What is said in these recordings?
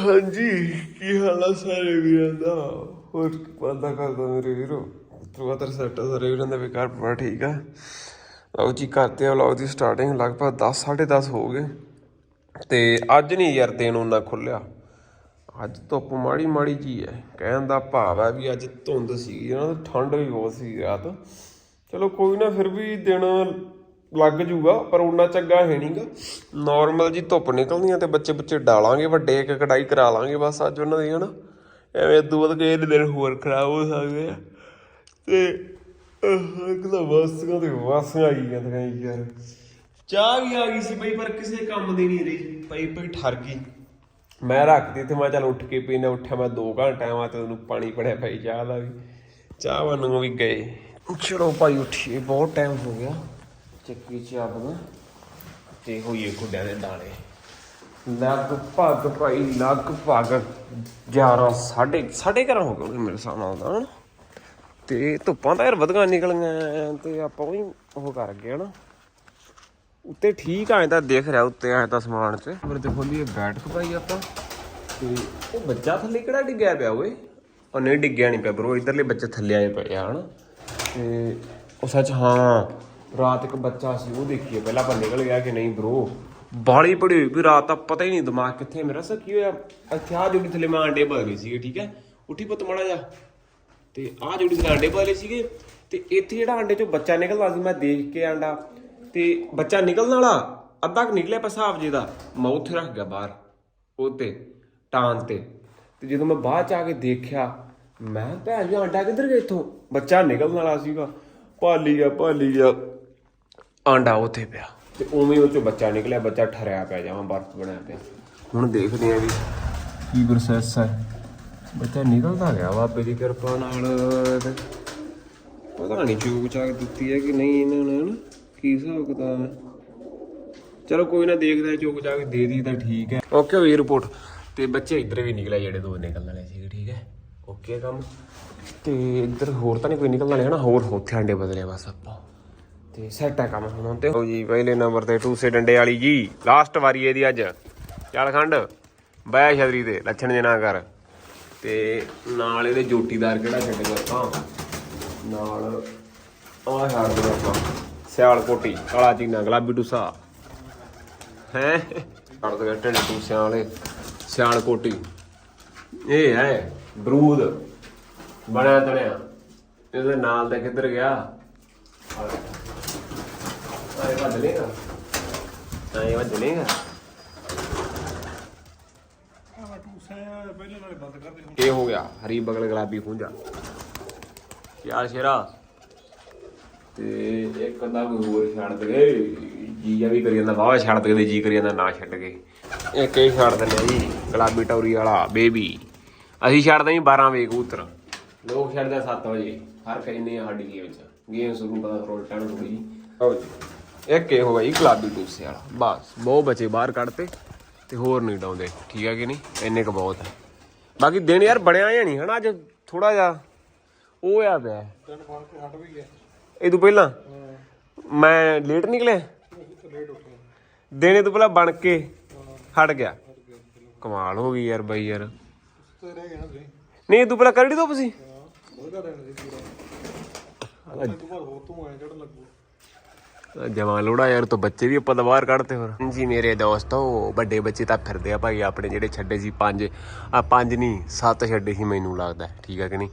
ਹਾਂਜੀ, ਕੀ ਹਾਲ ਆ ਸਾਰੇ ਵੀਰਾਂ ਦਾ? ਹੋਰ ਵਾਦਾ ਕਰਦਾ ਮੇਰੇ ਵੀਰੋ। ਤਰਵਾਤਰ ਸੈਟ ਸਾਰੇ ਵੀਰਾਂ ਦਾ ਵੀ ਘਰ ਪੂਰਾ ਠੀਕ ਆ। ਲਓ ਜੀ ਕਰਦੇ ਆ ਵਲੌਗ ਦੀ ਸਟਾਰਟਿੰਗ ਲਗਭਗ 10 10:30 ਹੋ ਗਏ। ਤੇ ਅੱਜ ਨਹੀਂ ਯਾਰ ਦਿਨ ਉਹਨਾਂ ਖੁੱਲਿਆ ਅੱਜ ਧੁੱਪ ਮਾੜੀ ਮਾੜੀ ਜੀ ਹੈ। ਕਹਿਣ ਦਾ ਭਾਵ ਹੈ ਵੀ ਅੱਜ ਧੁੰਦ ਸੀ ਨਾ ਠੰਡ ਵੀ ਬਹੁਤ ਸੀ ਰਾਤ। ਚਲੋ ਕੋਈ ਨਾ, ਫਿਰ ਵੀ ਦਿਨ ਲੱਗ ਜੂਗਾ, ਪਰ ਉਨਾ ਚੰਗਾ ਹੈ ਨਹੀਂਗਾ ਨਾਰਮਲ ਜੀ ਧੁੱਪ ਨਿਕਲਦੀਆਂ ਤੇ ਬੱਚੇ ਬੱਚੇ ਡਾਲਾਂਗੇ, ਵੱਡੇ ਇੱਕ ਕਢਾਈ ਕਰਾ ਲਾਂਗੇ ਬਸ ਅੱਜ ਉਹਨਾਂ ਦੀ, ਹਨਾ। ਐਵੇਂ ਦੂ ਗਏ ਕਈ ਦਿਨ ਹੋਰ ਖਰਾਬ ਹੋ ਸਕਦੇ ਆ। ਤੇ ਅਗਲਾ ਵਾਸੀਆਂ ਤੇ ਵਾਸੀਆਂ ਆਈ ਜਾਂਦੀਆਂ ਯਾਰ। ਚਾਹ ਵੀ ਆ ਗਈ ਸੀ ਬਈ, ਪਰ ਕਿਸੇ ਕੰਮ ਦੀ ਨਹੀਂ ਰਹੀ। ਪਈ ਪਈ ਠਰ ਗਈ। ਮੈਂ ਰੱਖਦੀ ਤੇ ਮੈਂ ਚੱਲ ਉੱਠ ਕੇ ਪੀਣਾ ਉੱਠਿਆ ਮੈਂ 2 ਘੰਟੇ ਆ ਤੇ ਉਹਨੂੰ ਪਾਣੀ ਪੜਿਆ ਪਈ ਚਾਹ ਦਾ ਵੀ। ਚਾਹ ਵਾਨੂੰ ਵੀ ਗਏ। ਚਲੋ ਭਾਈ, ਉੱਠੀਏ, ਬਹੁਤ ਟਾਈਮ ਹੋ ਗਿਆ। ਚੱਕੀ ਚ ਆਪਣਾ ਤੇ ਹੋਈਏ ਗੁੱਡਿਆਂ ਦੇ ਦਾਣੇ ਲਗਭਗ ਭਾਈ ਲਗਭਗ 11 ਸਾਢੇ ਸਾਢੇ ਘਰਾਂ ਹੋ ਗਏ ਮੇਰੇ ਹਿਸਾਬ ਨਾਲ ਤਾਂ ਹਨਾ। ਤੇ ਧੁੱਪਾਂ ਤਾਂ ਯਾਰ ਵਧਗਾ ਨਿਕਲੀਆਂ ਤੇ ਆਪਾਂ ਵੀ ਉਹ ਕਰ ਗਏ ਹਨਾ? ਉੱਤੇ ਠੀਕ ਆਏ ਤਾਂ ਦਿਖ ਰਿਹਾ ਉੱਤੇ ਆਏ ਤਾਂ ਸਮਾਨ 'ਚ। ਮੇਰੇ ਤੇ ਖੋਲੀਏ ਬੈਠਕ ਪਾਈ ਆਪਾਂ। ਤੇ ਉਹ ਬੱਚਾ ਥੱਲੇ ਕਿਹੜਾ ਡਿੱਗਿਆ ਪਿਆ ਓਏ? ਉਹ ਨਹੀਂ ਡਿੱਗਿਆ ਨਹੀਂ ਪਿਆ ਬਰੋ ਇਧਰਲੇ ਬੱਚੇ ਥੱਲੇ ਆਏ ਪਏ ਆ ਹਨਾ? ਤੇ ਉਹ ਸੱਚ ਹਾਂ ਰਾਤ ਇੱਕ ਬੱਚਾ ਸੀ ਉਹ ਦੇਖੀਏ ਪਹਿਲਾਂ ਆਪਾਂ ਨਿਕਲ ਗਿਆ ਕਿ ਨਹੀਂ ਬਰੋ ਬਾਲੀ ਪੜੀ ਹੋਈ ਵੀ ਰਾਤ ਤਾਂ ਪਤਾ ਹੀ ਨਹੀਂ ਦਿਮਾਗ ਕਿੱਥੇ ਮੇਰਾ ਸਾ ਕੀ ਹੋਇਆ? ਅੱਛਾ ਆ ਜੋੜੀ ਥੱਲੇ ਮੈਂ ਆਂਡੇ ਬਲ ਗਏ ਸੀਗੇ ਠੀਕ ਹੈ? ਉੱਠੀ ਪੁੱਤ ਮੜਾ ਜਾ ਤੇ ਆਹ ਜੋੜੀ ਦੇ ਆਂਡੇ ਪਾਲੇ ਸੀਗੇ ਤੇ ਇੱਥੇ ਜਿਹੜਾ ਆਂਡੇ ਚੋਂ ਬੱਚਾ ਨਿਕਲਦਾ ਸੀ ਮੈਂ ਦੇਖ ਕੇ ਆਂਡਾ। ਤੇ ਬੱਚਾ ਨਿਕਲਣ ਵਾਲਾ ਅੱਧਾ ਕੁ ਨਿਕਲਿਆ ਪਸਾਬ ਜੀ ਦਾ ਮੈਂ ਉੱਥੇ ਰੱਖ ਗਿਆ ਬਾਹਰ ਉੱਤੇ ਟਾਂ ਤੇ। ਤੇ ਜਦੋਂ ਮੈਂ ਬਾਅਦ ਚ ਆ ਕੇ ਦੇਖਿਆ ਮੈਂ ਕਿਹਾ, ਭੈਣ ਜੀ ਆਂਡਾ ਕਿੱਧਰ ਗਿਆ ਇੱਥੋਂ? ਬੱਚਾ ਨਿਕਲਣ ਵਾਲਾ ਸੀਗਾ। ਭਾਲੀ ਗਿਆ ਭਾਲੀ ਗਿਆ। ਆਂਡਾ ਉੱਥੇ ਪਿਆ। ਤੇ ਉਵੇਂ ਉਹ ਚੋਂ ਬੱਚਾ ਨਿਕਲਿਆ ਬੱਚਾ ਠਰਿਆ ਪਿਆ ਜਾਵਾਂ ਬਰਫ ਬਣਿਆ ਪਿਆ। ਹੁਣ ਦੇਖਦੇ ਆ ਵੀ ਕੀ ਪ੍ਰੋਸੈਸ ਹੈ। ਬੱਚਾ ਨਿਕਲਦਾ ਗਿਆ ਬਾਬੇ ਦੀ ਕਿਰਪਾ ਨਾਲ। ਪਤਾ ਨਹੀਂ ਚੂਕ ਚਾਕ ਦਿੱਤੀ ਹੈ ਕਿ ਨਹੀਂ ਇਹਨਾਂ ਨੇ ਹਨਾ? ਕੀ ਹਿਸਾਬ ਕਿਤਾਬ ਹੈ? ਚਲੋ ਕੋਈ ਨਾ ਦੇਖਦਾ ਹੈ, ਚੂਕ ਚਾਕ ਦੇ ਦੀ ਤਾਂ ਠੀਕ ਹੈ। ਓਕੇ ਹੋਈ ਰਿਪੋਰਟ। ਤੇ ਬੱਚੇ ਇੱਧਰ ਵੀ ਨਿਕਲੇ ਜਿਹੜੇ ਦੋ ਨਿਕਲਣ ਵਾਲੇ ਸੀਗੇ ਠੀਕ ਹੈ? ਓਕੇ ਕੰਮ। ਤੇ ਇੱਧਰ ਹੋਰ ਤਾਂ ਨਹੀਂ ਕੋਈ ਨਿਕਲਣ ਵਾਲੇ ਹਨਾ? ਹੋਰ ਉੱਥੇ ਆਂਡੇ ਬਦਲੇ ਬਸ ਆਪਾਂ। ਤੇ ਸੈੱਟ ਹੈ ਕੰਮ ਹੁਣ ਤੇ। ਹੋ ਜੀ, ਪਹਿਲੇ ਨੰਬਰ ਤੇ ਟੂਸੇ ਡੰਡੇ ਵਾਲੀ ਜੀ। ਲਾਸਟ ਵਾਰੀ ਇਹਦੀ ਅੱਜ। ਚੱਲ ਖੰਡ ਬੈ ਛਤਰੀ ਤੇ, ਲੱਛਣ ਜੇ ਨਾ ਕਰ। ਤੇ ਨਾਲ ਇਹਦੇ ਜੋਟੀਦਾਰ ਕਿਹੜਾ ਛੱਡ ਆਪਾਂ? ਨਾਲ ਆਹ ਛੱਡ ਦੇ ਆਪਾਂ। ਸਿਆਲ ਕੋਟੀ ਕਾਲਾ ਚੀਨਾ, ਗੁਲਾਬੀ ਟੂਸਾ ਹੈ? ਛੱਡ ਦੇ ਢਿੱਡ ਟੂਸਿਆਂ ਵਾਲੇ। ਸਿਆਲ ਕੋਟੀ ਇਹ ਹੈ ਬਰੂਦ। ਬਣਿਆ ਤਣਿਆ। ਇਹਦੇ ਨਾਲ ਦਾ ਕਿੱਧਰ ਗਿਆ? ਆਏ ਵੱਜ ਲੇਗਾ ਆਏ ਵੱਜ ਲੇਗਾ ਇਹ ਹੋ ਗਿਆ ਹਰੀ ਬਗਲ ਗੁਲਾਬੀ ਖੁੰਝਾ ਯਾਰ ਸ਼ੇਰਾ ਤੇ ਇੱਕ ਅੱਧਾ ਕੋਈ ਹੋਰ ਛੱਡ ਦਗੇ ਜੀਆ ਵੀ ਕਰੀ ਜਾਂਦਾ ਬਾਵਾ ਛੱਡ ਦਗੇ ਜੀ ਕਰੀ ਜਾਂਦਾ ਨਾ ਛੱਡ ਕੇ ਇੱਕ ਹੀ ਛੱਡ ਦਿੰਦੇ ਆ ਜੀ ਗੁਲਾਬੀ ਟੌਰੀ ਵਾਲਾ ਬੇਬੀ ਅਸੀਂ ਛੱਡਦੇ ਜੀ 12 ਵਜੇ ਕਬੂਤਰ ਲੋਕ ਛੱਡਦੇ 7 ਵਜੇ ਹਰ ਕਹਿੰਦੇ ਆ ਸਾਡੀ ਗੇਮ ਚ ਗੇਮ ਸ਼ੁਰੂ ਪਤਾ ਕਰੋ ਟਾਈਮ ਥੋੜੀ ਜੀ ਆਓ ਜੀ ਇੱਕ ਇਹ ਹੋ ਜੀ ਗੁਲਾਬੀ ਟੂਸੇ ਵਾਲਾ। ਬਸ ਬਹੁਤ ਬੱਚੇ ਬਾਹਰ ਕੱਢਤੇ ਤੇ ਹੋਰ ਨਹੀਂ ਡਾਉਂਦੇ। ਠੀਕ ਹੈ ਕਿ ਨਹੀਂ? ਇੰਨੇ ਕ ਬਹੁਤ ਹੈ। ਬਾਕੀ ਦਿਨ ਯਾਰ ਬਣਿਆ ਜਾਂ ਨਹੀਂ ਹਨਾ ਅੱਜ ਥੋੜਾ ਜਿਹਾ ਉਹ ਆ ਪਿਆ। ਇਹ ਤੋਂ ਪਹਿਲਾਂ? ਮੈਂ ਲੇਟ ਨਿਕਲਿਆ? ਦਿਨੇ ਤੋਂ ਪਹਿਲਾਂ ਬਣ ਕੇ ਹਟ ਗਿਆ। ਕਮਾਲ ਹੋ ਗਈ ਯਾਰ ਬਾਈ ਯਾਰ। ਨਹੀਂ ਤੋਂ ਪਹਿਲਾਂ ਕਰੜੀ ਤੋਂ ਤੁਸੀਂ ਜਮਾ ਲੋੜਾ ਯਾਰ ਤੋਂ ਬੱਚੇ ਵੀ ਆਪਾਂ ਤਾਂ ਬਾਹਰ ਕੱਢਤੇ ਫਿਰ ਜੀ ਮੇਰੇ ਦੋਸਤੋ ਵੱਡੇ ਬੱਚੇ ਤਾਂ ਫਿਰਦੇ ਆ ਭਾਈ ਆਪਣੇ ਜਿਹੜੇ ਛੱਡੇ ਸੀ ਪੰਜ ਆ ਪੰਜ ਨਹੀਂ ਸੱਤ ਛੱਡੇ ਸੀ ਮੈਨੂੰ ਲੱਗਦਾ ਠੀਕ ਆ ਕਿ ਨਹੀਂ?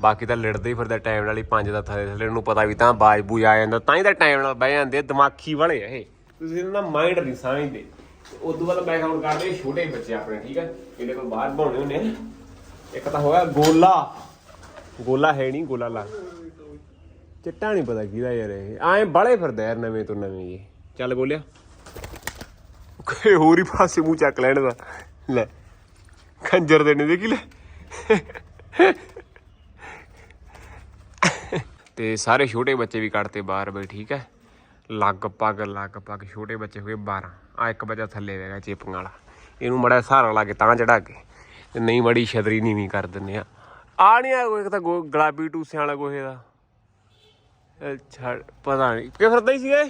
ਬਾਕੀ ਤਾਂ ਲੜਦੇ ਹੀ ਫਿਰਦਾ ਟਾਈਮ ਨਾਲ ਹੀ ਪੰਜ ਦਾ ਥਲੇ ਥਲੇ ਨੂੰ ਪਤਾ ਵੀ ਤਾਂ ਬਾਜ ਬੂਜ ਆ ਜਾਂਦਾ ਤਾਂ ਹੀ ਤਾਂ ਟਾਈਮ ਨਾਲ ਬਹਿ ਜਾਂਦੇ ਆ, ਦਿਮਾਗੀ ਵਾਲੇ ਆ ਇਹ। ਤੁਸੀਂ ਇਹਨਾਂ ਦਾ ਮਾਈਂਡ ਨਹੀਂ ਸਮਝਦੇ। ਉਸ ਤੋਂ ਬਾਅਦ ਮੈਂ ਕਾਊਂਟ ਕਰਦੇ ਛੋਟੇ ਬੱਚੇ ਆਪਣੇ ਠੀਕ ਆ? ਜਿਹੜੇ ਕੋਲ ਬਾਹਰ ਬਣਾਉਣੇ ਹੁੰਦੇ ਇੱਕ ਤਾਂ ਹੋਇਆ ਗੋਲਾ। ਗੋਲਾ ਹੈ ਨਹੀਂ ਗੋਲਾ ਲਾ। ਚਿੱਟਾ ਨਹੀਂ ਪਤਾ ਕਿਹਦਾ ਯਾਰ ਇਹ। ਐਂ ਬਾਲੇ ਫਿਰਦਾ ਯਾਰ ਨਵੇਂ ਤੋਂ ਨਵੇਂ ਜੀ ਚੱਲ ਗੋਲਿਆ। ਕੋਈ ਹੋਰ ਹੀ ਪਾਸੇ ਮੂੰਹ ਚੱਕ ਲੈਣ ਦਾ। ਲੈ, ਖੰਜਰ ਦੇ ਨਹੀਂ ਦੇਖੀ ਲੈ। ਤੇ ਸਾਰੇ ਛੋਟੇ ਬੱਚੇ ਵੀ ਕੱਢਤੇ ਬਾਹਰ ਬਈ, ਠੀਕ ਹੈ? ਲਗਭਗ ਲਗਭਗ ਛੋਟੇ ਬੱਚੇ ਹੋਏ 12 ਆ ਇੱਕ ਬੱਚਾ ਥੱਲੇ ਰਹਿ ਗਿਆ ਚੇਪੀਆਂ ਵਾਲਾ। ਇਹਨੂੰ ਮੜਾ ਸਹਾਰਾ ਲਾ ਕੇ ਤਾਂ ਚੜਾ ਕੇ। ਤੇ ਨਹੀਂ ਬੜੀ ਛਤਰੀ ਨੀਵੀਂ ਕਰ ਦਿੰਨੇ ਆ। ਆ ਨਹੀਂ ਆ ਇੱਕ ਤਾਂ ਗੁਲਾਬੀ ਟੂਸਿਆਂ ਵਾਲਾ ਗੋਹੇ ਦਾ। ਅੱਛਾ ਪਤਾ ਨਹੀਂ ਕਿ ਫਿਰਦਾ ਹੀ ਸੀਗਾ?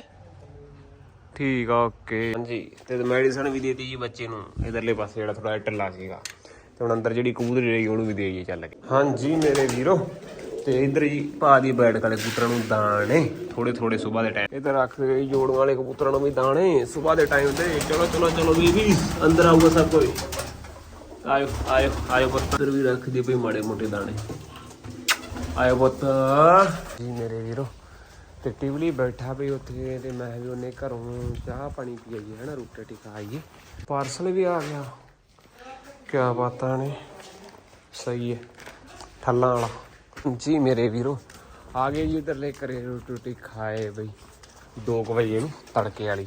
ਠੀਕ ਆ, ਓਕੇ। ਹਾਂਜੀ, ਤੇ ਮੈਡੀਸਨ ਵੀ ਦੇਤੀ ਜੀ ਬੱਚੇ ਨੂੰ। ਇਧਰਲੇ ਪਾਸੇ ਜਿਹੜਾ ਥੋੜਾ ਢਿੱਲਾ ਸੀਗਾ। ਤੇ ਹੁਣ ਅੰਦਰ ਜਿਹੜੀ ਕੂਦਰੀ ਰਹੀ, ਉਹਨੂੰ ਵੀ ਦੇ ਜੀ ਚੱਲ ਕੇ ਹਾਂਜੀ, ਮੇਰੇ ਵੀਰੋ। ਤੇ ਇਧਰ ਜੀ, ਪਾ ਦੀ ਬੈਠ ਵਾਲੇ ਕਬੂਤਰਾਂ ਨੂੰ ਦਾਣੇ। ਥੋੜੇ ਥੋੜੇ ਸਵੇਰ ਦੇ ਟਾਈਮ ਇਧਰ ਰੱਖ ਦੇ ਜੋੜਨ ਵਾਲੇ ਕਬੂਤਰਾਂ ਨੂੰ ਵੀ ਦਾਣੇ। ਸਵੇਰ ਦੇ ਟਾਈਮ ਤੇ। ਚਲੋ ਚਲੋ ਚਲੋ ਬੀਬੀ ਅੰਦਰ ਆਊਗਾ ਸਭ ਕੋਈ। ਆਇਓ ਆਇਓ ਆਇਓ ਪੁੱਤ। ਵੀ ਰੱਖ ਦੀ ਭਈ ਮਾੜੇ ਮੋਟੇ ਦਾਣੇ। ਆਇਓ ਪੁੱਤ। ਜੀ, ਮੇਰੇ ਵੀਰੋ। ਤੇ ਟਿਵਲੀ ਬੈਠਾ ਵੀ ਉੱਥੇ ਤੇ ਮੈਂ ਵੀ ਉਹਨੇ ਘਰੋਂ ਚਾਹ ਪਾਣੀ ਪੀ ਆਈਏ, ਹਨਾ, ਰੋਟੀ ਰਾਟੀ ਖਾਈਏ ਪਾਰਸਲ ਵੀ ਆ ਗਿਆ। ਕਿਆ ਬਾਤਾਂ ਨੇ। ਸਹੀ ਹੈ ਠੱਲਾਂ ਵਾਲਾ। ਜੀ ਮੇਰੇ ਵੀਰੋ, ਆ ਗਏ ਜੀ ਇਧਰਲੇ ਘਰੇ ਰੋਟੀ ਰੋਟੀ ਖਾਏ ਬਈ। 2 ਵਜੇ ਨੂੰ ਤੜਕੇ ਵਾਲੀ।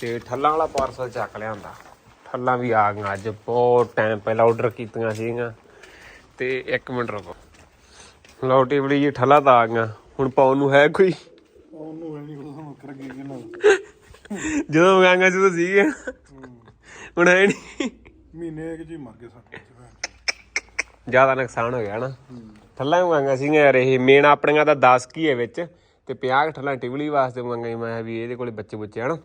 ਤੇ ਠੱਲਾਂ ਵਾਲਾ ਪਾਰਸਲ ਚੱਕ ਲਿਆਂਦਾ। ਠੱਲਾਂ ਵੀ ਆ ਗਈਆਂ ਅੱਜ। ਬਹੁਤ ਟਾਈਮ ਪਹਿਲਾਂ ਆਰਡਰ ਕੀਤੀਆਂ ਸੀਗੀਆਂ। ਤੇ 1 ਮਿੰਟ ਰੁਕੋ। ਲਓ ਟਿਵਲੀ ਜੀ, ਠੱਲਾਂ ਤਾਂ ਆ ਗਈਆਂ। ਹੁਣ ਪਾਉਣ ਨੂੰ ਹੈ ਕੋਈ? ਉਹਨੂੰ ਇਹ ਨਹੀਂ ਪਤਾ ਸਾਨੂੰ ਕਰ ਗਈ ਕਿ ਜਦੋਂ ਮੰਗਾਂਗਾ ਜਦੋਂ ਸੀਗੇ। ਹੁਣ ਹੈ ਨਹੀਂ। ਮਹੀਨੇ ਕਿ ਜੀ ਮਰ ਗਏ ਸਾਡੇ ਜ਼ਿਆਦਾ ਨੁਕਸਾਨ ਹੋ ਗਿਆ ਨਾ। ਠੱਲਾਂ ਮੰਗਾਂਗਾ ਸੀਗੀਆਂ ਯਾਰ ਇਹ ਮੇਨ ਆਪਣੀਆਂ ਤਾਂ 10 ਕੀ ਹੈ ਵਿੱਚ। ਤੇ 50 ਠੱਲਾਂ ਟਿਵਲੀ ਵਾਸਤੇ ਮੰਗਾਈ ਮੈਂ ਵੀ ਇਹਦੇ ਕੋਲੇ ਬੱਚੇ ਬੁੱਚੇ ਹਨ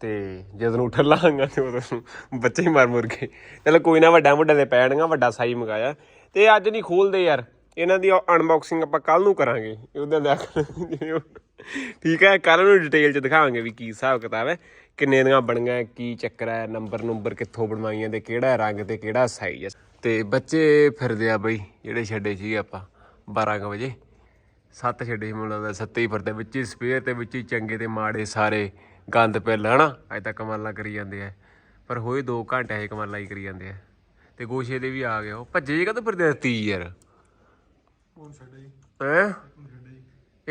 ਤੇ ਜਦੋਂ ਨੂੰ ਠੱਲਾਂ ਆਂਗਾ ਤੇ ਉਦੋਂ ਬੱਚੇ ਹੀ ਮਰ ਮੁਰ ਗਏ ਚਲੋ ਕੋਈ ਨਾ ਵੱਡਾ ਵੱਡਾ ਤੇ ਪੈਣਗਾ ਵੱਡਾ ਸਾਈ ਮੰਗਾਇਆ। ਤੇ ਅੱਜ ਨਹੀਂ ਖੋਲਦੇ ਯਾਰ। ਇਹਨਾਂ ਦੀ ਅਨਬਾਕਸਿੰਗ ਆਪਾਂ ਕੱਲ ਨੂੰ ਕਰਾਂਗੇ। ਉਹਦਾ ਲਿਆ ਕਰਾਂਗੇ। ਠੀਕ ਹੈ ਕੱਲ ਨੂੰ ਡਿਟੇਲ ਚ ਦਿਖਾਵਾਂਗੇ ਵੀ ਕੀ ਹਿਸਾਬ ਕਿਤਾਬ ਹੈ ਕਿੰਨੇ ਦੀਆਂ ਬਣੀਆਂ ਕੀ ਚੱਕਰ ਹੈ ਨੰਬਰ ਨੰਬਰ ਕਿੱਥੋਂ ਬਣਵਾਈਆਂ ਤੇ ਕਿਹੜਾ ਰੰਗ ਤੇ ਕਿਹੜਾ ਸਾਈਜ਼ ਹੈ। ਤੇ ਬੱਚੇ ਫਿਰਦੇ ਆ ਬਈ ਜਿਹੜੇ ਛੱਡੇ ਸੀ ਆਪਾਂ 12 ਕੁ ਵਜੇ। ਸੱਤ ਛੱਡੇ ਸੀ ਮੈਨੂੰ ਲੱਗਦਾ ਸੱਤੇ ਹੀ ਫਿਰਦੇ ਵਿੱਚ ਹੀ ਸਪੇਅਰ ਤੇ ਵਿੱਚ ਹੀ ਚੰਗੇ ਤੇ ਮਾੜੇ ਸਾਰੇ ਗੰਦ ਪਿੱਲ ਹਨਾ? ਅਜੇ ਤੱਕ ਕਮਾਲਾਂ ਕਰੀ ਜਾਂਦੇ ਆ। ਪਰ ਹੋਏ 2 ਘੰਟੇ ਇਹ ਕਮਾਲਾਂ ਹੀ ਕਰੀ ਜਾਂਦੇ ਆ। ਤੇ ਗੋਸ਼ੇ ਦੇ ਵੀ ਆ ਗਏ। ਉਹ ਭੱਜੇ ਕਦੋਂ ਫਿਰਦੇ ਆ ਤੀ ਯਾਰ ਹੁਣ ਛੱਡੇ ਹੈ?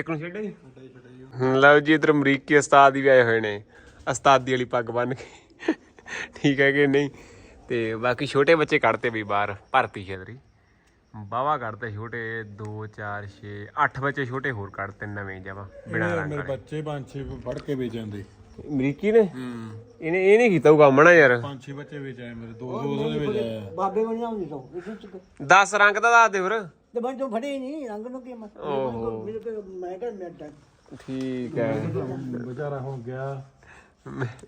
ਇੱਕ ਨੂੰ ਛੱਡੇ ਛੱਡੇ ਛੱਡੇ ਜੀ ਲਓ ਜੀ ਇਧਰ ਅਮਰੀਕੀ ਉਸਤਾਦ ਵੀ ਆਏ ਹੋਏ ਨੇ। ਉਸਤਾਦੀ ਵਾਲੀ ਪੱਗ ਬੰਨ ਕੇ। ਠੀਕ ਹੈ ਕਿ ਨਹੀਂ? ਤੇ ਬਾਕੀ ਛੋਟੇ ਬੱਚੇ ਕੱਢਤੇ ਵੀ ਬਾਹਰ ਭਰਤੀ ਛੇਦਰੀ ਬਾਵਾ ਕੱਢਤੇ ਛੋਟੇ 2 4 6 8 ਬੱਚੇ ਛੋਟੇ ਹੋਰ ਕੱਢਤੇ ਨਵੇਂ ਜਮਾ ਬਿਨਾਂ ਰੰਗ ਮੇਰੇ ਵਾਲੇ। ਬੱਚੇ ਪੰਜ ਛੇ ਫੜ ਕੇ ਵੇਚ ਜਾਂਦੇ। ਅਮਰੀਕੀ ਨੇ? ਇਹਨੇ ਇਹ ਨਹੀਂ ਕੀਤਾ ਉਹ ਕੰਮ ਨਾ ਯਾਰ। ਪੰਜ ਛੇ ਬੱਚੇ ਵੇਚ ਆਏ ਮੇਰੇ ਦੋ ਦੋ ਦੇ ਵੇਚ ਆਏ। ਬਾਬੇ ਬਣਿਆ ਹੁੰਦੀ ਤੋਂ ਇਸ ਚ 10 ਰੰਗ ਦਾ ਦੱਸ ਦੇ ਫਿਰ। ਤੇ ਬਣ ਤੋਂ ਫੜੇ ਹੀ ਨਹੀਂ ਰੰਗ ਨੂੰ ਕੀ ਮੈਂ ਮੇਰੇ ਕੋਲ ਮੈਂ ਕਿਹਾ ਮੈਂ ਤਾਂ ਠੀਕ ਹੈ। ਵਿਚਾਰਾ ਹੁਣ ਗਿਆ।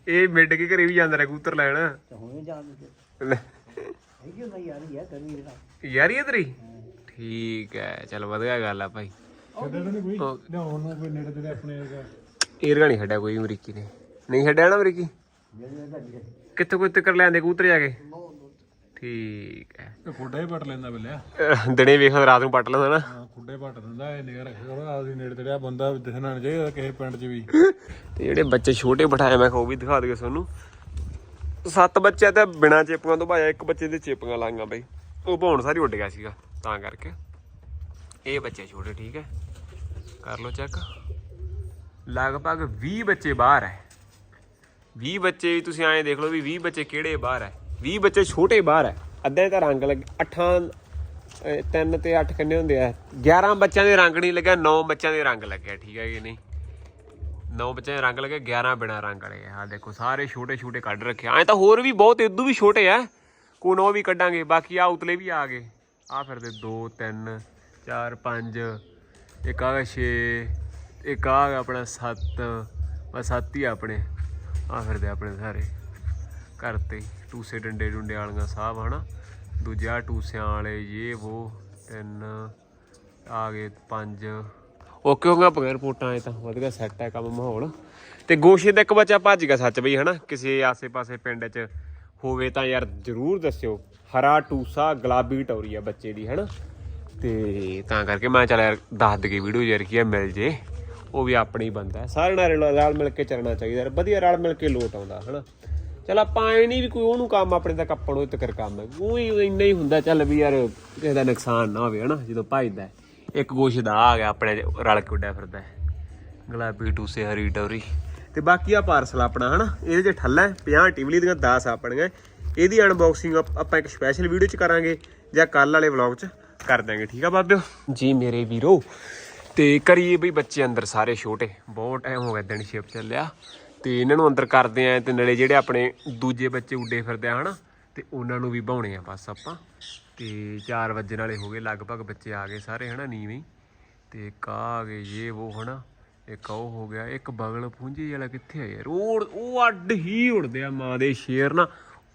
ਇਹ ਮਿੱਡ ਕੇ ਘਰੇ ਵੀ ਜਾਂਦਾ ਰਿਹਾ ਕਬੂਤਰ ਲੈਣ। ਹੁਣੇ ਜਾਣ ਦੇ ਲੈ। ਹੈ ਕਿ ਨਹੀਂ ਯਾਰ ਯਾਰ ਕਰੀ ਇਹਦਾ ਯਾਰ ਇਹ ਤੇਰੀ? ਠੀਕ ਹੈ ਚਲ ਵਧੀਆ ਗੱਲ ਆ ਭਾਈ। ਛੱਡੇ ਤਾਂ ਨਹੀਂ ਕੋਈ? ਨੂੰ ਕੋਈ ਨੇੜੇ ਤੇੜੇ ਆਪਣੇ ਹੈਗਾ ਏਰਗਾ ਨਹੀਂ ਛੱਡਿਆ ਕੋਈ ਅਮਰੀਕੀ ਨੇ। ਨਹੀਂ ਛੱਡਿਆ ਨਾ ਅਮਰੀਕੀ? ਕਿੱਥੋਂ ਕੋਈ ਤਿੱਕਰ ਲੈਂਦੇ ਕਬੂਤਰ ਜਾ ਕੇ? ਠੀਕ ਹੈ। ਖੁੱਡਾ ਹੀ ਪੱਟ ਲੈਂਦਾ ਬਿੱਲਿਆ। ਦਿਨੇ ਵੇਖਣ ਰਾਤ ਨੂੰ ਪੱਟ ਲੈਂਦਾ ਨਾ। ਖੁੱਡੇ ਪੱਟ ਦਿੰਦਾ ਇਹ ਨਿਗਰ ਕਰੋ ਆਦੀ ਨੇੜੇ ਤੇੜੇ ਆ ਬੰਦਾ ਦਿਖਣਾ ਨਹੀਂ ਚਾਹੀਦਾ ਕਿਸੇ ਪਿੰਡ 'ਚ ਵੀ। ਤੇ ਜਿਹੜੇ ਬੱਚੇ ਛੋਟੇ ਬਿਠਾਏ ਮੈਂ ਉਹ ਵੀ ਦਿਖਾ ਦਈਏ ਤੁਹਾਨੂੰ। ਸੱਤ ਬੱਚੇ ਤਾਂ ਬਿਨਾਂ ਚੇਪੀਆਂ ਤੋਂ ਭਾਇਆ ਇੱਕ ਬੱਚੇ ਦੇ ਚੇਪੀਆਂ ਲਾਈਆਂ ਬਈ। ਉਹ ਭੌਣ ਸਾਰੀ ਉੱਡ ਗਿਆ ਸੀਗਾ ਤਾਂ ਕਰਕੇ। ਇਹ ਬੱਚੇ ਛੋਟੇ ਠੀਕ ਹੈ। ਕਰ ਲਓ ਚੈੱਕ ਲਗਭਗ 20 ਬੱਚੇ ਬਾਹਰ ਹੈ। 20 ਬੱਚੇ ਤੁਸੀਂ ਐਂ ਦੇਖ ਲਓ ਵੀ 20 ਬੱਚੇ ਕਿਹੜੇ ਬਾਹਰ ਹੈ। 20 ਬੱਚੇ ਛੋਟੇ ਬਾਹਰ ਹੈ। ਅੱਧੇ ਤਾਂ ਰੰਗ ਲੱਗ, ਅੱਠਾਂ ਤਿੰਨ ਤੇ ਅੱਠ ਕਿੰਨੇ ਹੁੰਦੇ ਆ? 11 ਬੱਚਿਆਂ ਦੇ ਰੰਗ ਨਹੀਂ ਲੱਗਿਆ 9 ਬੱਚਿਆਂ ਦੇ ਰੰਗ ਲੱਗਿਆ, ਠੀਕ ਹੈ ਕਿ ਨਹੀਂ? 9 ਬੱਚਿਆਂ ਦੇ ਰੰਗ ਲੱਗੇ 11 ਬਿਨਾ ਰੰਗ ਵਾਲੇ ਆ। ਆਹ ਦੇਖੋ, ਸਾਰੇ ਛੋਟੇ ਛੋਟੇ ਕੱਢ ਰੱਖੇ ਐ ਤਾਂ ਹੋਰ ਵੀ ਬਹੁਤ ਇਦੋਂ ਵੀ ਛੋਟੇ ਆ। ਕੋਈ ਨੋ ਵੀ ਕੱਢਾਂਗੇ, ਬਾਕੀ ਆ ਉਤਲੇ ਵੀ ਆ ਗਏ। ਆ ਫਿਰਦੇ 2 3 4 5 ਇੱਕ ਆ 6 ਇੱਕ ਆ ਗਿਆ ਆਪਣਾ ਸੱਤ ਬਸ 7 ਹੀ ਆ ਆਪਣੇ। ਆ ਫਿਰਦੇ ਆਪਣੇ ਸਾਰੇ। ਘਰ ਤੇ ਟੂਸੇ ਡੰਡੇ ਡੁੰਡੇ ਵਾਲੀਆਂ ਸਾਹਿਬ ਹਨਾ? ਦੂਜਾ ਟੂਸਿਆਂ ਵਾਲੇ ਇਹ ਉਹ ਤਿੰਨ ਆ ਗਏ ਪੰਜ। ਓਕੇ ਹੋ ਗਿਆ ਬਗੈਰ ਰਿਪੋਰਟਾਂ ਆਏ ਤਾਂ? ਵਧੀਆ ਸੈੱਟ ਹੈ ਕੰਮ ਮਾਹੌਲ। ਤੇ ਗੋਸ਼ੇ ਦਾ ਇੱਕ ਬੱਚਾ ਭੱਜ ਗਿਆ ਸੱਚ ਬਈ, ਹਨਾ? ਕਿਸੇ ਆਸੇ-ਪਾਸੇ ਪਿੰਡ 'ਚ ਹੋਵੇ ਤਾਂ ਯਾਰ ਜਰੂਰ ਦੱਸਿਓ। ਹਰਾ ਟੂਸਾ ਗੁਲਾਬੀ ਟੌਰੀ ਆ ਬੱਚੇ ਦੀ, ਹਨਾ? ਤੇ ਤਾਂ ਕਰਕੇ ਮੈਂ ਚੱਲ ਯਾਰ, ਦੱਸ ਦਗੇ ਵੀਡੀਓ ਯਾਰ ਕੀ ਆ, ਮਿਲ ਜੇ। ਉਹ ਵੀ ਆਪਣੀ ਬੰਦਾ ਹੈ। ਸਾਰਿਆਂ ਨਾਲ ਰਲ- ਰਲ ਮਿਲ ਕੇ ਚੱਲਣਾ ਚਾਹੀਦਾ ਯਾਰ ਵਧੀਆ ਰਲ ਮਿਲ ਕੇ ਲੋਟ ਆਉਂਦਾ, ਹਨਾ? ਚਲ ਆਪਾਂ ਐ ਨਹੀਂ ਵੀ ਕੋਈ ਉਹਨੂੰ ਕੰਮ ਆਪਣੇ ਤੱਕ ਆਪਾਂ ਨੂੰ ਤੱਕ ਕੰਮ ਹੈ। ਉਹੀ ਇੰਨਾ ਹੀ ਹੁੰਦਾ, ਚੱਲ ਵੀ ਯਾਰ ਕਿਸੇ ਦਾ ਨੁਕਸਾਨ ਨਾ ਹੋਵੇ, ਹਨਾ? ਜਦੋਂ ਭਜਦਾ ਇੱਕ ਗੋਸ਼ ਦਾ ਆ ਗਿਆ, ਆਪਣੇ ਰਲ ਕੇ ਉੱਡਿਆ ਫਿਰਦਾ ਗੁਲਾਬੀ ਟੂਸੇ ਹਰੀ ਡੌਰੀ। ਤੇ ਬਾਕੀ ਆ ਪਾਰਸਲ ਆਪਣਾ, ਹਨਾ? ਇਹਦੇ ਚ ਠੱਲਾ ਹੈ 50 ਟਿਵਲੀ ਦੀਆਂ 10 ਆਪਣੀਆਂ ਇਹਦੀ ਅਨਬਾਕਸਿੰਗ ਆਪਾਂ ਇੱਕ ਸਪੈਸ਼ਲ ਵੀਡੀਓ ਚ ਕਰਾਂਗੇ, ਜਾਂ ਕੱਲ ਵਾਲੇ ਵਲੌਗ ਚ ਕਰ ਦਾਂਗੇ ਠੀਕ ਆ ਬਾਬਿਓ? ਜੀ ਮੇਰੇ ਵੀਰੋ ਤੇ ਕਰੀਏ ਬਈ ਬੱਚੇ ਅੰਦਰ ਸਾਰੇ ਛੋਟੇ। ਬਹੁਤ ਟਾਈਮ ਹੋ ਗਿਆ ਦਿਨ ਸ਼ਿਪ ਚੱਲਿਆ। ਤੇ ਇਹਨਾਂ ਨੂੰ ਅੰਦਰ ਕਰਦੇ ਆ ਤੇ ਨਾਲੇ ਜਿਹੜੇ ਆਪਣੇ ਦੂਜੇ ਬੱਚੇ ਉੱਡੇ ਫਿਰਦੇ ਆ ਹਨਾ, ਤੇ ਉਹਨਾਂ ਨੂੰ ਵੀ ਬਾਉਣੇ ਆ ਬਸ ਆਪਾਂ। ਤੇ 4 ਵਜੇ ਨਾਲੇ ਹੋ ਗਏ, ਲਗਭਗ ਬੱਚੇ ਆ ਗਏ ਸਾਰੇ ਹਨਾ ਨੀਵੇਂ। ਹੀ। ਤੇ ਕਾ ਆ ਗਏ ਇਹ ਉਹ ਹਨਾ, ਇੱਕ ਉਹ ਹੋ ਗਿਆ, ਇੱਕ ਬਗਲ ਪੁੰਜੀ ਵਾਲਾ ਕਿੱਥੇ ਆ ਯਾਰ? ਉਹ ਉਹ ਅੱਡ ਹੀ ਉੜਦੇ ਆ ਮਾਂ ਦੇ ਸ਼ੇਰ ਨਾ।